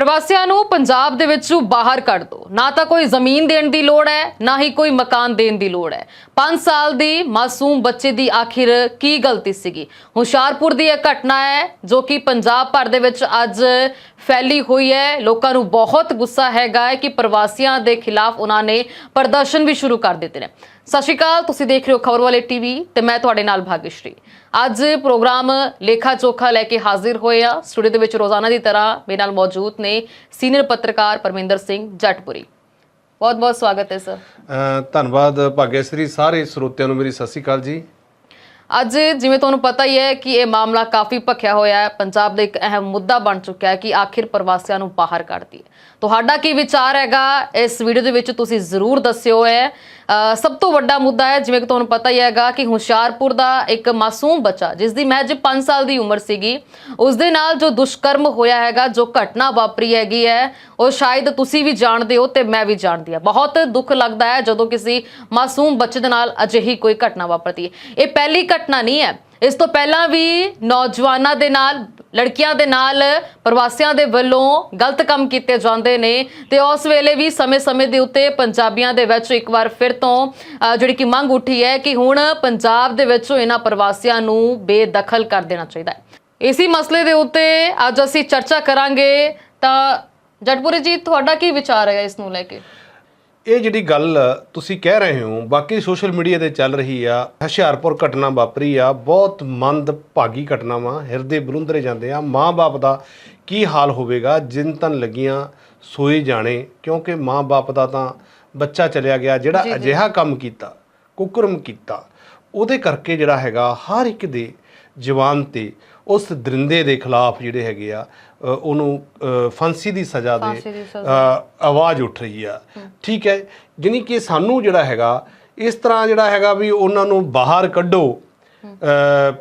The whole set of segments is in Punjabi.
ਪ੍ਰਵਾਸੀਆਂ ਨੂੰ ਪੰਜਾਬ ਦੇ ਵਿੱਚੋਂ ਬਾਹਰ ਕੱਢ ਦਿਓ ਨਾ ਤਾਂ ਕੋਈ ਜ਼ਮੀਨ ਦੇਣ ਦੀ ਲੋੜ ਹੈ, ਨਾ ਹੀ ਕੋਈ ਮਕਾਨ ਦੇਣ ਦੀ ਲੋੜ ਹੈ। 5 ਸਾਲ ਦੀ ਮਾਸੂਮ ਬੱਚੇ ਦੀ ਆਖਿਰ ਕੀ ਗਲਤੀ ਸੀਗੀ? ਹੁਸ਼ਿਆਰਪੁਰ ਦੀ ਇਹ ਘਟਨਾ ਹੈ, ਜੋ ਕਿ ਪੰਜਾਬ ਭਰ ਦੇ ਵਿੱਚ ਅੱਜ ਫੈਲੀ ਹੋਈ ਹੈ। ਲੋਕਾਂ ਨੂੰ ਬਹੁਤ ਗੁੱਸਾ ਹੈਗਾ ਹੈ ਕਿ ਪ੍ਰਵਾਸੀਆਂ ਦੇ ਖਿਲਾਫ ਉਹਨਾਂ ਨੇ ਪ੍ਰਦਰਸ਼ਨ ਵੀ ਸ਼ੁਰੂ ਕਰ ਦਿੱਤੇ ਨੇ। ਸਤਿ ਸ਼੍ਰੀ ਅਕਾਲ ਤੁਸੀਂ ਦੇਖ ਰਹੇ ਹੋ ਖਬਰ ਵਾਲੇ ਟੀਵੀ ਤੇ ਮੈਂ ਤੁਹਾਡੇ ਨਾਲ ਭਾਗਿਸ਼ਰੀ ਅੱਜ ਪ੍ਰੋਗਰਾਮ ਲੇਖਾ ਚੋਖਾ ਲੈ ਕੇ ਹਾਜ਼ਰ ਹੋਏ ਆ। ਸਟੂਡੀਓ ਦੇ ਵਿੱਚ ਰੋਜ਼ਾਨਾ ਦੀ ਤਰ੍ਹਾਂ ਮੇਰੇ ਨਾਲ ਮੌਜੂਦ ਨੇ ਸੀਨੀਅਰ ਪੱਤਰਕਾਰ ਪਰਮਿੰਦਰ ਸਿੰਘ ਜੱਟਪੁਰੀ। ਬਹੁਤ ਬਹੁਤ ਸਵਾਗਤ ਹੈ ਸਰ। ਧੰਨਵਾਦ ਭਾਗਿਆਸਰੀ ਸਾਰੇ ਸਰੋਤਿਆਂ ਨੂੰ ਮੇਰੀ ਸਤਿ ਸ਼੍ਰੀ ਅਕਾਲ ਜੀ। ਅੱਜ ਜਿਵੇਂ ਤੁਹਾਨੂੰ ਪਤਾ ਹੀ ਹੈ ਕਿ ਇਹ ਮਾਮਲਾ ਕਾਫੀ ਭਖਿਆ ਹੋਇਆ ਹੈ। ਪੰਜਾਬ ਦਾ ਇੱਕ ਅਹਿਮ ਮੁੱਦਾ ਬਣ ਚੁੱਕਿਆ ਹੈ ਕਿ ਆਖਿਰ ਪ੍ਰਵਾਸੀਆਂ ਨੂੰ ਬਾਹਰ ਕੱਢਦੀ ਹੈ ਤੁਹਾਡਾ ਕੀ ਵਿਚਾਰ ਹੈਗਾ? ਇਸ ਵੀਡੀਓ ਦੇ ਵਿੱਚ ਤੁਸੀਂ ਜ਼ਰੂਰ ਦੱਸਿਓ ਹੈ ਸਭ ਤੋਂ ਵੱਡਾ ਮੁੱਦਾ ਹੈ, ਜਿਵੇਂ ਕਿ ਤੁਹਾਨੂੰ ਪਤਾ ਹੀ ਹੈਗਾ ਕਿ ਹੁਸ਼ਿਆਰਪੁਰ ਦਾ ਇੱਕ ਮਾਸੂਮ ਬੱਚਾ, ਜਿਸ ਦੀ ਮਹਿਜ 5 ਸਾਲ ਦੀ ਉਮਰ ਸੀਗੀ, ਉਸ ਦੇ ਨਾਲ ਜੋ ਦੁਸ਼ਕਰਮ ਹੋਇਆ ਹੈਗਾ, ਜੋ ਘਟਨਾ ਵਾਪਰੀ ਹੈਗੀ ਹੈ, ਉਹ ਸ਼ਾਇਦ ਤੁਸੀਂ ਵੀ ਜਾਣਦੇ ਹੋ ਤੇ ਮੈਂ ਵੀ ਜਾਣਦੀ ਹਾਂ। ਬਹੁਤ ਦੁੱਖ ਲੱਗਦਾ ਹੈ ਜਦੋਂ ਕਿਸੇ ਮਾਸੂਮ ਬੱਚੇ ਦੇ ਨਾਲ ਅਜਿਹੀ ਕੋਈ ਘਟਨਾ ਵਾਪਰਦੀ ਹੈ। ਇਹ ਪਹਿਲੀ ਘਟਨਾ ਨਹੀਂ ਹੈ। ਇਸ ਤੋਂ ਪਹਿਲਾਂ ਵੀ ਨੌਜਵਾਨਾਂ ਦੇ ਨਾਲ, ਲੜਕੀਆਂ ਦੇ ਨਾਲ, ਪ੍ਰਵਾਸੀਆਂ ਦੇ ਵੱਲੋਂ ਗਲਤ ਕੰਮ ਕੀਤੇ ਜਾਂਦੇ ਨੇ ਤੇ ਉਸ ਵੇਲੇ ਵੀ ਸਮੇਂ-ਸਮੇਂ ਦੇ ਉੱਤੇ ਪੰਜਾਬੀਆਂ ਦੇ ਵਿੱਚ ਇੱਕ ਵਾਰ ਫਿਰ ਤੋਂ ਜਿਹੜੀ ਕਿ ਮੰਗ ਉੱਠੀ ਹੈ ਕਿ ਹੁਣ ਪੰਜਾਬ ਦੇ ਵਿੱਚੋਂ ਇਹਨਾਂ ਪ੍ਰਵਾਸੀਆਂ ਨੂੰ ਬੇਦਖਲ ਕਰ ਦੇਣਾ ਚਾਹੀਦਾ ਹੈ। ਇਸੇ ਮਸਲੇ ਦੇ ਉੱਤੇ ਅੱਜ ਅਸੀਂ ਚਰਚਾ ਕਰਾਂਗੇ ਤਾਂ ਜਟਪੁਰੀ ਜੀ, ਤੁਹਾਡਾ ਕੀ ਵਿਚਾਰ ਹੈ ਇਸ ਨੂੰ ਲੈ ਕੇ? ਇਹ ਜਿਹੜੀ ਗੱਲ ਤੁਸੀਂ ਕਹਿ ਰਹੇ ਹੋ ਬਾਕੀ ਸੋਸ਼ਲ ਮੀਡੀਆ ਤੇ ਚੱਲ ਰਹੀ ਆ ਹੁਸ਼ਿਆਰਪੁਰ ਘਟਨਾ ਵਾਪਰੀ ਆ ਬਹੁਤ ਮੰਦ ਭਾਗੀ ਘਟਨਾ ਵਾ ਹਿਰਦੇ ਬਲੁੰਦਰੇ ਜਾਂਦੇ ਆ ਮਾਂ-ਬਾਪ ਦਾ ਕੀ ਹਾਲ ਹੋਵੇਗਾ ਜਿਨ ਤਨ ਲੱਗੀਆਂ ਸੋਈ ਜਾਣੇ ਕਿਉਂਕਿ ਮਾਂ-ਬਾਪ ਦਾ ਤਾਂ ਬੱਚਾ ਚਲਿਆ ਗਿਆ ਜਿਹੜਾ ਅਜਿਹਾ ਕੰਮ ਕੀਤਾ ਕੁਕਰਮ ਕੀਤਾ ਉਹਦੇ ਕਰਕੇ ਜਿਹੜਾ ਹੈਗਾ ਹਰ ਇੱਕ ਦੇ ਜਵਾਨ ਤੇ ਉਸ ਦਰਿੰਦੇ ਦੇ ਖਿਲਾਫ ਜਿਹੜੇ ਹੈਗੇ ਆ ਉਹਨੂੰ ਫਾਂਸੀ ਦੀ ਸਜ਼ਾ ਦੇ ਆਵਾਜ਼ ਉੱਠ ਰਹੀ ਆ। ਠੀਕ ਹੈ ਜਾਣੀ ਕਿ ਸਾਨੂੰ ਜਿਹੜਾ ਹੈਗਾ ਇਸ ਤਰ੍ਹਾਂ ਜਿਹੜਾ ਹੈਗਾ ਵੀ ਉਹਨਾਂ ਨੂੰ ਬਾਹਰ ਕੱਢੋ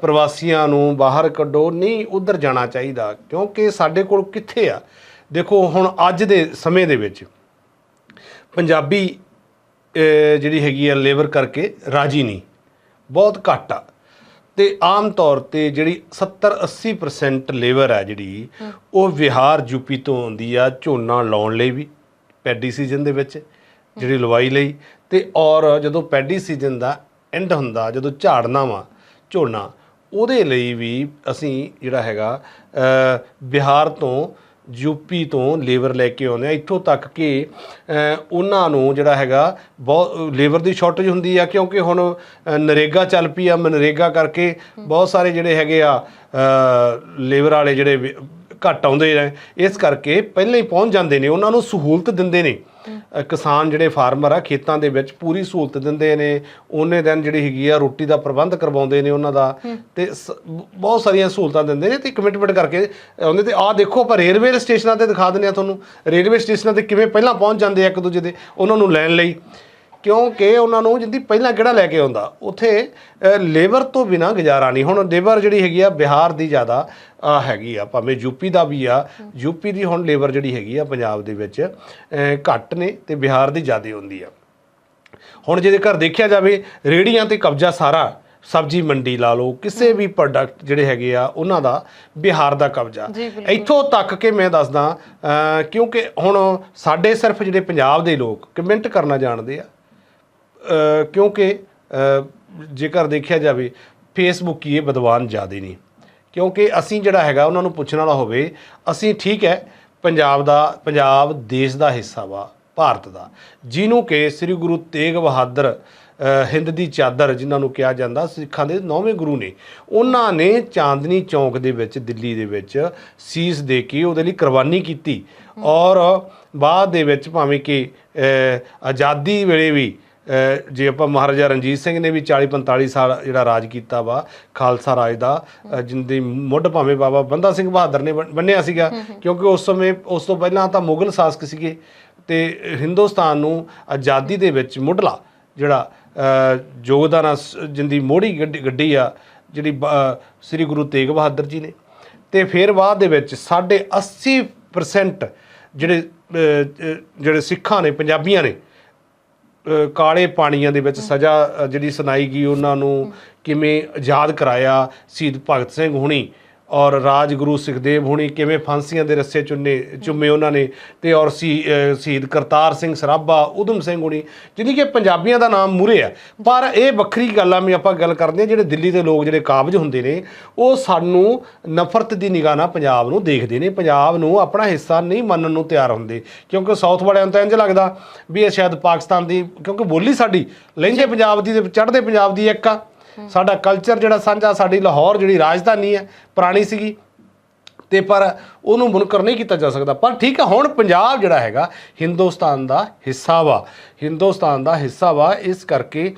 ਪ੍ਰਵਾਸੀਆਂ ਨੂੰ ਬਾਹਰ ਕੱਢੋ ਨਹੀਂ ਉਧਰ ਜਾਣਾ ਚਾਹੀਦਾ ਕਿਉਂਕਿ ਸਾਡੇ ਕੋਲ ਕਿੱਥੇ ਆ? ਦੇਖੋ ਹੁਣ ਅੱਜ ਦੇ ਸਮੇਂ ਦੇ ਵਿੱਚ ਪੰਜਾਬੀ ਜਿਹੜੀ ਹੈਗੀ ਆ ਲੇਬਰ ਕਰਕੇ ਰਾਜੀ ਨਹੀਂ। ਬਹੁਤ ਘੱਟ ਆ। ਤੇ ਆਮ ਤੌਰ ਤੇ ਜਿਹੜੀ 70 80% ਲੇਬਰ ਹੈ ਜਿਹੜੀ, ਉਹ ਬਿਹਾਰ ਯੂਪੀ ਤੋਂ ਆਉਂਦੀ ਆ ਝੋਨਾ ਲਾਉਣ ਲਈ ਵੀ ਪੈਡੀ ਸੀਜ਼ਨ ਦੇ ਵਿੱਚ ਜਿਹੜੀ ਲਵਾਈ ਲਈ ਤੇ ਔਰ ਜਦੋਂ ਪੈਡੀ ਸੀਜ਼ਨ ਦਾ ਐਂਡ ਹੁੰਦਾ, ਜਦੋਂ ਝਾੜਨਾ ਵਾ ਝੋਨਾ, ਉਹਦੇ ਲਈ ਵੀ ਅਸੀਂ ਜਿਹੜਾ ਹੈਗਾ ਬਿਹਾਰ ਤੋਂ ਯੂਪੀ ਤੋਂ ਲੇਬਰ ਲੈ ਕੇ ਆਉਂਦੇ ਆ। ਇੱਥੋਂ ਤੱਕ ਕਿ ਉਹਨਾਂ ਨੂੰ ਜਿਹੜਾ ਹੈਗਾ, ਬਹੁਤ, ਲੇਬਰ ਦੀ ਸ਼ਾਰਟੇਜ ਹੁੰਦੀ ਆ, ਕਿਉਂਕਿ ਹੁਣ ਨਰੇਗਾ ਚੱਲ ਪਈ ਆ। ਮਨਰੇਗਾ ਕਰਕੇ ਬਹੁਤ ਸਾਰੇ ਜਿਹੜੇ ਹੈਗੇ ਆ ਲੇਬਰ ਵਾਲੇ ਜਿਹੜੇ ਵੀ ਘੱਟ ਆਉਂਦੇ ਨੇ, ਇਸ ਕਰਕੇ ਪਹਿਲਾਂ ਹੀ ਪਹੁੰਚ ਜਾਂਦੇ ਨੇ। ਉਹਨਾਂ ਨੂੰ ਸਹੂਲਤ ਦਿੰਦੇ ਨੇ। ਕਿਸਾਨ ਜਿਹੜੇ ਫਾਰਮਰ ਆ ਖੇਤਾਂ ਦੇ ਵਿੱਚ ਪੂਰੀ ਸਹੂਲਤ ਦਿੰਦੇ ਨੇ ਉਹਨੇ ਦਿਨ ਜਿਹੜੀ ਹੈਗੀ ਆ ਰੋਟੀ ਦਾ ਪ੍ਰਬੰਧ ਕਰਵਾਉਂਦੇ ਨੇ ਉਹਨਾਂ ਦਾ। ਤੇ ਬਹੁਤ ਸਾਰੀਆਂ ਸਹੂਲਤਾਂ ਦਿੰਦੇ ਨੇ ਤੇ ਕਮਿਟਮੈਂਟ ਕਰਕੇ ਆਉਂਦੇ ਤੇ ਆਹ ਦੇਖੋ ਆਪਾਂ ਰੇਲਵੇ ਸਟੇਸ਼ਨਾਂ ਤੇ ਦਿਖਾ ਦਿੰਦੇ ਆ ਤੁਹਾਨੂੰ। ਰੇਲਵੇ ਸਟੇਸ਼ਨਾਂ ਤੇ ਕਿਵੇਂ ਪਹਿਲਾਂ ਪਹੁੰਚ ਜਾਂਦੇ ਆ ਇੱਕ ਦੂਜੇ ਦੇ ਉਹਨਾਂ ਨੂੰ ਲੈਣ ਲਈ। ਕਿਉਂਕਿ ਉਹਨਾਂ ਨੂੰ ਜਿੰਦੀ ਪਹਿਲਾਂ ਕਿਹੜਾ ਲੈ ਕੇ ਆਉਂਦਾ? ਉੱਥੇ ਲੇਬਰ ਤੋਂ ਬਿਨਾ ਗੁਜ਼ਾਰਾ ਨਹੀਂ। ਹੁਣ ਲੇਬਰ ਜਿਹੜੀ ਹੈਗੀ ਆ ਬਿਹਾਰ ਦੀ ਜ਼ਿਆਦਾ ਹੈਗੀ ਆ ਭਾਵੇਂ ਯੂਪੀ ਦਾ ਵੀ ਆ। ਯੂਪੀ ਦੀ ਹੁਣ ਲੇਬਰ ਜਿਹੜੀ ਹੈਗੀ ਆ ਪੰਜਾਬ ਦੇ ਵਿੱਚ ਘੱਟ ਨੇ ਤੇ ਬਿਹਾਰ ਦੀ ਜ਼ਿਆਦਾ ਹੁੰਦੀ ਆ। ਹੁਣ ਜਿਹਦੇ ਘਰ ਦੇਖਿਆ ਜਾਵੇ ਰੇੜੀਆਂ ਤੇ ਕਬਜ਼ਾ ਸਾਰਾ ਸਬਜੀ ਮੰਡੀ ਲਾ ਲਓ ਕਿਸੇ ਵੀ ਪ੍ਰੋਡਕਟ ਜਿਹੜੇ ਹੈਗੇ ਆ ਉਹਨਾਂ ਦਾ ਬਿਹਾਰ ਦਾ ਕਬਜ਼ਾ। ਇੱਥੋਂ ਤੱਕ ਕਿ ਮੈਂ ਦੱਸਦਾ ਕਿਉਂਕਿ ਹੁਣ ਸਾਡੇ ਸਿਰਫ ਜਿਹੜੇ ਪੰਜਾਬ ਦੇ ਲੋਕ ਕਮੈਂਟ ਕਰਨਾ ਜਾਣਦੇ ਆ। ਕਿਉਂਕਿ ਜੇਕਰ ਦੇਖਿਆ ਜਾਵੇ ਫੇਸਬੁੱਕ ਹੀ ਇਹ ਵਿਦਵਾਨ ਜ਼ਿਆਦੇ ਨਹੀਂ ਕਿਉਂਕਿ ਅਸੀਂ ਜਿਹੜਾ ਹੈਗਾ, ਉਹਨਾਂ ਨੂੰ ਪੁੱਛਣ ਵਾਲਾ ਹੋਵੇ, ਅਸੀਂ ਠੀਕ ਹੈ, ਪੰਜਾਬ ਦਾ, ਪੰਜਾਬ ਦੇਸ਼ ਦਾ ਹਿੱਸਾ ਵਾ, ਭਾਰਤ ਦਾ। ਜਿਹਨੂੰ ਕਿ ਸ੍ਰੀ ਗੁਰੂ ਤੇਗ ਬਹਾਦਰ ਹਿੰਦ ਦੀ ਚਾਦਰ, ਜਿਨ੍ਹਾਂ ਨੂੰ ਕਿਹਾ ਜਾਂਦਾ, ਸਿੱਖਾਂ ਦੇ ਨੌਵੇਂ ਗੁਰੂ ਨੇ। ਉਹਨਾਂ ਨੇ ਚਾਂਦਨੀ ਚੌਂਕ ਦੇ ਵਿੱਚ, ਦਿੱਲੀ ਦੇ ਵਿੱਚ ਸੀਸ ਦੇ ਕੇ ਉਹਦੇ ਲਈ ਕੁਰਬਾਨੀ ਕੀਤੀ। ਔਰ ਬਾਅਦ ਦੇ ਵਿੱਚ ਭਾਵੇਂ ਕਿ ਆਜ਼ਾਦੀ ਵੇਲੇ ਵੀ ਜੇ ਆਪਾਂ ਮਹਾਰਾਜਾ ਰਣਜੀਤ ਸਿੰਘ ਨੇ ਵੀ 40 45 ਸਾਲ ਜਿਹੜਾ ਰਾਜ ਕੀਤਾ ਵਾ ਖਾਲਸਾ ਰਾਜ ਦਾ ਜਿੰਦੀ ਮੁੱਢ ਭਾਵੇਂ ਬਾਬਾ ਬੰਦਾ ਸਿੰਘ ਬਹਾਦਰ ਨੇ ਬੰਨਿਆ ਸੀਗਾ ਕਿਉਂਕਿ ਉਸ ਸਮੇਂ ਉਸ ਤੋਂ ਪਹਿਲਾਂ ਤਾਂ ਮੁਗਲ ਸ਼ਾਸਕ ਸੀਗੇ ਤੇ ਹਿੰਦੁਸਤਾਨ ਨੂੰ ਆਜ਼ਾਦੀ ਦੇ ਵਿੱਚ ਮੁੱਢਲਾ ਜਿਹੜਾ ਯੋਗਦਾਨ ਜਿੰਦੀ ਮੋੜੀ ਗੱਡੀ ਆ ਜਿਹੜੀ ਸ੍ਰੀ ਗੁਰੂ ਤੇਗ ਬਹਾਦਰ ਜੀ ਨੇ। ਤੇ ਫਿਰ ਬਾਅਦ ਦੇ ਵਿੱਚ ਸਾਡੇ 80% ਜਿਹੜੇ ਜਿਹੜੇ ਸਿੱਖਾਂ ਨੇ ਪੰਜਾਬੀਆਂ ਨੇ ਕਾਲੇ ਪਾਣੀਆਂ ਦੇ ਵਿੱਚ ਸਜ਼ਾ ਜਿਹੜੀ ਸੁਣਾਈ ਗਈ ਉਹਨਾਂ ਨੂੰ ਕਿਵੇਂ ਆਜ਼ਾਦ ਕਰਾਇਆ? ਸ਼ਹੀਦ ਭਗਤ ਸਿੰਘ ਹੁਣੀ ਔਰ ਰਾਜਗੁਰੂ ਸੁਖਦੇਵ ਹੁਣੀ ਕਿਵੇਂ ਫਾਂਸੀਆਂ ਦੇ ਰੱਸੇ ਚੁੰਨੇ ਚੁੰਮੇ ਉਹਨਾਂ ਨੇ ਤੇ ਔਰ ਸ਼ਹੀਦ ਕਰਤਾਰ ਸਿੰਘ ਸਰਾਭਾ ਉਦਮ ਸਿੰਘ ਹੁਣੀ ਜਿਹਦੀ ਕਿ ਪੰਜਾਬੀਆਂ ਦਾ ਨਾਮ ਮੂਰੇ ਆ ਪਰ ਇਹ ਵੱਖਰੀ ਗੱਲ ਆ ਮੈਂ ਆਪਾਂ ਗੱਲ ਕਰਦੇ ਆ ਜਿਹੜੇ ਦਿੱਲੀ ਦੇ ਲੋਕ ਜਿਹੜੇ ਕਾਬਜ ਹੁੰਦੇ ਨੇ ਉਹ ਸਾਨੂੰ ਨਫ਼ਰਤ ਦੀ ਨਿਗਾਹ ਨਾਲ ਪੰਜਾਬ ਨੂੰ ਦੇਖਦੇ ਨੇ। ਪੰਜਾਬ ਨੂੰ ਆਪਣਾ ਹਿੱਸਾ ਨਹੀਂ ਮੰਨਣ ਨੂੰ ਤਿਆਰ ਹੁੰਦੇ ਕਿਉਂਕਿ ਸਾਊਥ ਵਾਲਿਆਂ ਨੂੰ ਤਾਂ ਇੰਜ ਲੱਗਦਾ ਵੀ ਇਹ ਸ਼ਾਇਦ ਪਾਕਿਸਤਾਨ ਦੀ ਕਿਉਂਕਿ ਬੋਲੀ ਸਾਡੀ ਲਹਿੰਦੇ ਪੰਜਾਬ ਦੀ ਤੇ ਚੜ੍ਹਦੇ ਪੰਜਾਬ ਦੀ ਇੱਕ ਆ। ਸਾਡਾ ਕਲਚਰ ਜਿਹੜਾ ਸਾਂਝਾ ਸਾਡੀ ਲਾਹੌਰ ਜਿਹੜੀ ਰਾਜਧਾਨੀ ਹੈ ਪੁਰਾਣੀ ਸੀਗੀ। ਤੇ ਪਰ ਉਹਨੂੰ ਮੁਨਕਰ ਨਹੀਂ ਕੀਤਾ ਜਾ ਸਕਦਾ। ਪਰ ਠੀਕ ਹੈ ਹੁਣ ਪੰਜਾਬ ਜਿਹੜਾ ਹੈਗਾ ਹਿੰਦੁਸਤਾਨ ਦਾ ਹਿੱਸਾ ਵਾ। ਹਿੰਦੁਸਤਾਨ ਦਾ ਹਿੱਸਾ ਵਾ ਇਸ ਕਰਕੇ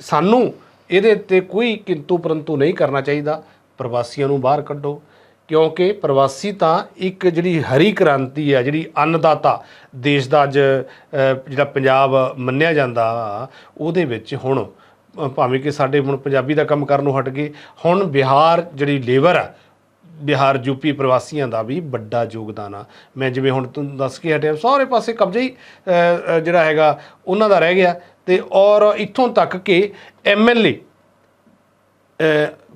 ਸਾਨੂੰ ਇਹਦੇ ਤੇ ਕੋਈ ਕਿੰਤੂ ਪਰੰਤੂ ਨਹੀਂ ਕਰਨਾ ਚਾਹੀਦਾ। ਪ੍ਰਵਾਸੀਆਂ ਨੂੰ ਬਾਹਰ ਕੱਢੋ ਕਿਉਂਕਿ ਪ੍ਰਵਾਸੀ ਤਾਂ ਇੱਕ ਜਿਹੜੀ ਹਰੀ ਕ੍ਰਾਂਤੀ ਹੈ ਜਿਹੜੀ ਅੰਨਦਾਤਾ ਦੇਸ਼ ਦਾ ਅੱਜ ਜਿਹੜਾ ਪੰਜਾਬ ਮੰਨਿਆ ਜਾਂਦਾ ਵਾ, ਉਹਦੇ ਵਿੱਚ ਹੁਣ ਭਾਵੇਂ ਕਿ ਸਾਡੇ ਹੁਣ ਪੰਜਾਬੀ ਦਾ ਕੰਮ ਕਰਨ ਨੂੰ ਹਟ ਗਏ ਹੁਣ ਬਿਹਾਰ ਜਿਹੜੀ ਲੇਬਰ ਆ ਬਿਹਾਰ ਯੂਪੀ ਪ੍ਰਵਾਸੀਆਂ ਦਾ ਵੀ ਵੱਡਾ ਯੋਗਦਾਨ ਆ। ਮੈਂ ਜਿਵੇਂ ਹੁਣ ਤੁਹਾਨੂੰ ਦੱਸ ਕੇ ਹਟਿਆ ਸਾਰੇ ਪਾਸੇ ਕਬਜ਼ਾ ਹੀ ਜਿਹੜਾ ਹੈਗਾ ਉਹਨਾਂ ਦਾ ਰਹਿ ਗਿਆ। ਤੇ ਔਰ ਇੱਥੋਂ ਤੱਕ ਕਿ ਐਮਐਲਏ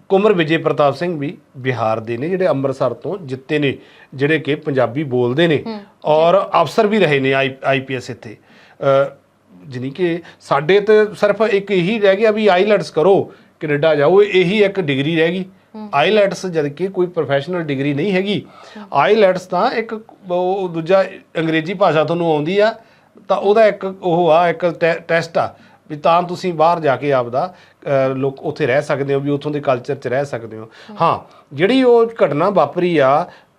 ਕੁਮਰ ਵਿਜੇ ਪ੍ਰਤਾਪ ਸਿੰਘ ਵੀ ਬਿਹਾਰ ਦੇ ਨੇ ਜਿਹੜੇ ਅੰਮ੍ਰਿਤਸਰ ਤੋਂ ਜਿੱਤੇ ਨੇ ਜਿਹੜੇ ਕਿ ਪੰਜਾਬੀ ਬੋਲਦੇ ਨੇ। ਔਰ ਅਫਸਰ ਵੀ ਰਹੇ ਨੇ ਆਈਪੀਐਸ ਇੱਥੇ। ਅ, ਜਾਣੀ ਕਿ ਸਾਡੇ ਤੇ ਸਿਰਫ ਇੱਕ ਇਹੀ ਰਹਿ ਗਿਆ ਵੀ ਆਈਲੈਟਸ ਕਰੋ ਕੈਨੇਡਾ ਜਾਓ ਇਹੀ ਇੱਕ ਡਿਗਰੀ ਰਹਿ ਗਈ। ਆਈਲੈਟਸ ਜਦਕਿ ਕੋਈ ਪ੍ਰੋਫੈਸ਼ਨਲ ਡਿਗਰੀ ਨਹੀਂ ਹੈਗੀ। ਆਈਲੈਟਸ ਤਾਂ ਇੱਕ ਉਹ ਦੂਜਾ ਅੰਗਰੇਜ਼ੀ ਭਾਸ਼ਾ ਤੁਹਾਨੂੰ ਆਉਂਦੀ ਆ ਤਾਂ ਉਹਦਾ ਇੱਕ ਉਹ ਆ ਇੱਕ ਟੈਸਟ ਆ ਵੀ ਤਾਂ ਤੁਸੀਂ ਬਾਹਰ ਜਾ ਕੇ ਆਪਦਾ ਲੋਕ ਉੱਥੇ ਰਹਿ ਸਕਦੇ ਹੋ ਵੀ ਉੱਥੋਂ ਦੇ ਕਲਚਰ 'ਚ ਰਹਿ ਸਕਦੇ ਹੋ। ਹਾਂ ਜਿਹੜੀ ਉਹ ਘਟਨਾ ਵਾਪਰੀ ਆ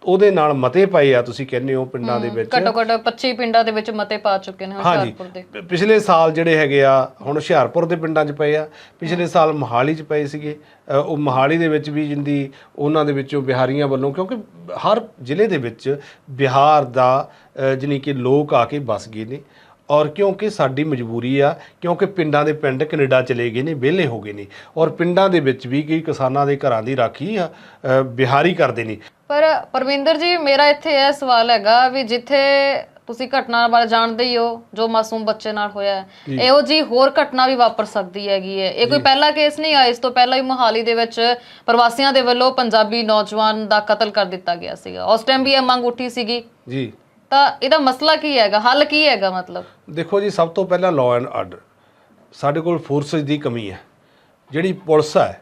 ਉਹਦੇ ਨਾਲ ਮਤੇ ਪਏ ਆ ਤੁਸੀਂ ਕਹਿੰਦੇ ਹੋ ਪਿੰਡਾਂ ਦੇ ਵਿੱਚ। ਘੱਟੋ ਘੱਟ 25 ਪਿੰਡਾਂ ਦੇ ਵਿੱਚ ਮਤੇ ਪਾ ਚੁੱਕੇ ਨੇ ਹੁਸ਼ਿਆਰਪੁਰ ਦੇ। ਪਿਛਲੇ ਸਾਲ ਜਿਹੜੇ ਹੈਗੇ ਆ ਹੁਣ ਹੁਸ਼ਿਆਰਪੁਰ ਦੇ ਪਿੰਡਾਂ 'ਚ ਪਏ ਆ। ਪਿਛਲੇ ਸਾਲ ਮੋਹਾਲੀ 'ਚ ਪਏ ਸੀਗੇ। ਉਹ ਮੋਹਾਲੀ ਦੇ ਵਿੱਚ ਵੀ ਜਿੰਦੀ ਉਹਨਾਂ ਦੇ ਵਿੱਚੋਂ ਬਿਹਾਰੀਆਂ ਵੱਲੋਂ ਕਿਉਂਕਿ ਹਰ ਜ਼ਿਲ੍ਹੇ ਦੇ ਵਿੱਚ ਬਿਹਾਰ ਦਾ ਜਾਣੀ ਕਿ ਲੋਕ ਆ ਕੇ ਵਸ ਗਏ ਨੇ। ਔਰ ਕਿਉਂਕਿ ਸਾਡੀ ਮਜਬੂਰੀ ਆ ਕਿਉਂਕਿ ਪਿੰਡਾਂ ਦੇ ਪਿੰਡ ਕੈਨੇਡਾ ਚਲੇ ਗਏ ਨੇ ਵਿਹਲੇ ਹੋ ਗਏ ਨੇ ਔਰ ਪਿੰਡਾਂ ਦੇ ਵਿੱਚ ਵੀ ਕਈ ਕਿਸਾਨਾਂ ਦੇ ਘਰਾਂ ਦੀ ਰਾਖੀ ਆ ਅ, ਬਿਹਾਰੀ ਕਰਦੇ ਨੇ। ਪਰ ਪਰਵਿੰਦਰ ਜੀ ਮੇਰਾ ਇੱਥੇ ਇਹ ਸਵਾਲ ਹੈਗਾ ਵੀ ਜਿੱਥੇ ਤੁਸੀਂ ਘਟਨਾ ਬਾਰੇ ਜਾਣਦੇ ਹੀ ਹੋ ਜੋ ਮਾਸੂਮ ਬੱਚੇ ਨਾਲ ਹੋਇਆ ਹੈ ਇਹੋ ਜੀ ਹੋਰ ਘਟਨਾ ਵੀ ਵਾਪਰ ਸਕਦੀ ਹੈਗੀ ਹੈ। ਇਹ ਕੋਈ ਪਹਿਲਾ ਕੇਸ ਨਹੀਂ ਆ ਇਸ ਤੋਂ ਪਹਿਲਾਂ ਹੀ ਮੋਹਾਲੀ ਦੇ ਵਿੱਚ ਪ੍ਰਵਾਸੀਆਂ ਦੇ ਵੱਲੋਂ ਪੰਜਾਬੀ ਨੌਜਵਾਨ ਦਾ ਕਤਲ ਕਰ ਦਿੱਤਾ ਗਿਆ ਸੀਗਾ। ਉਸ ਟਾਈਮ ਵੀ ਇਹ ਮੰਗ ਉੱਠੀ ਸੀਗੀ। ਜੀ। ਤਾਂ ਇਹਦਾ ਮਸਲਾ ਕੀ ਹੈਗਾ? ਹੱਲ ਕੀ ਹੈਗਾ ਮਤਲਬ? ਦੇਖੋ ਜੀ ਸਭ ਤੋਂ ਪਹਿਲਾਂ ਲਾਅ ਐਂਡ ਆਰਡਰ ਸਾਡੇ ਕੋਲ ਫੋਰਸਸ ਦੀ ਕਮੀ ਹੈ। ਜਿਹੜੀ ਪੁਲਿਸ ਹੈ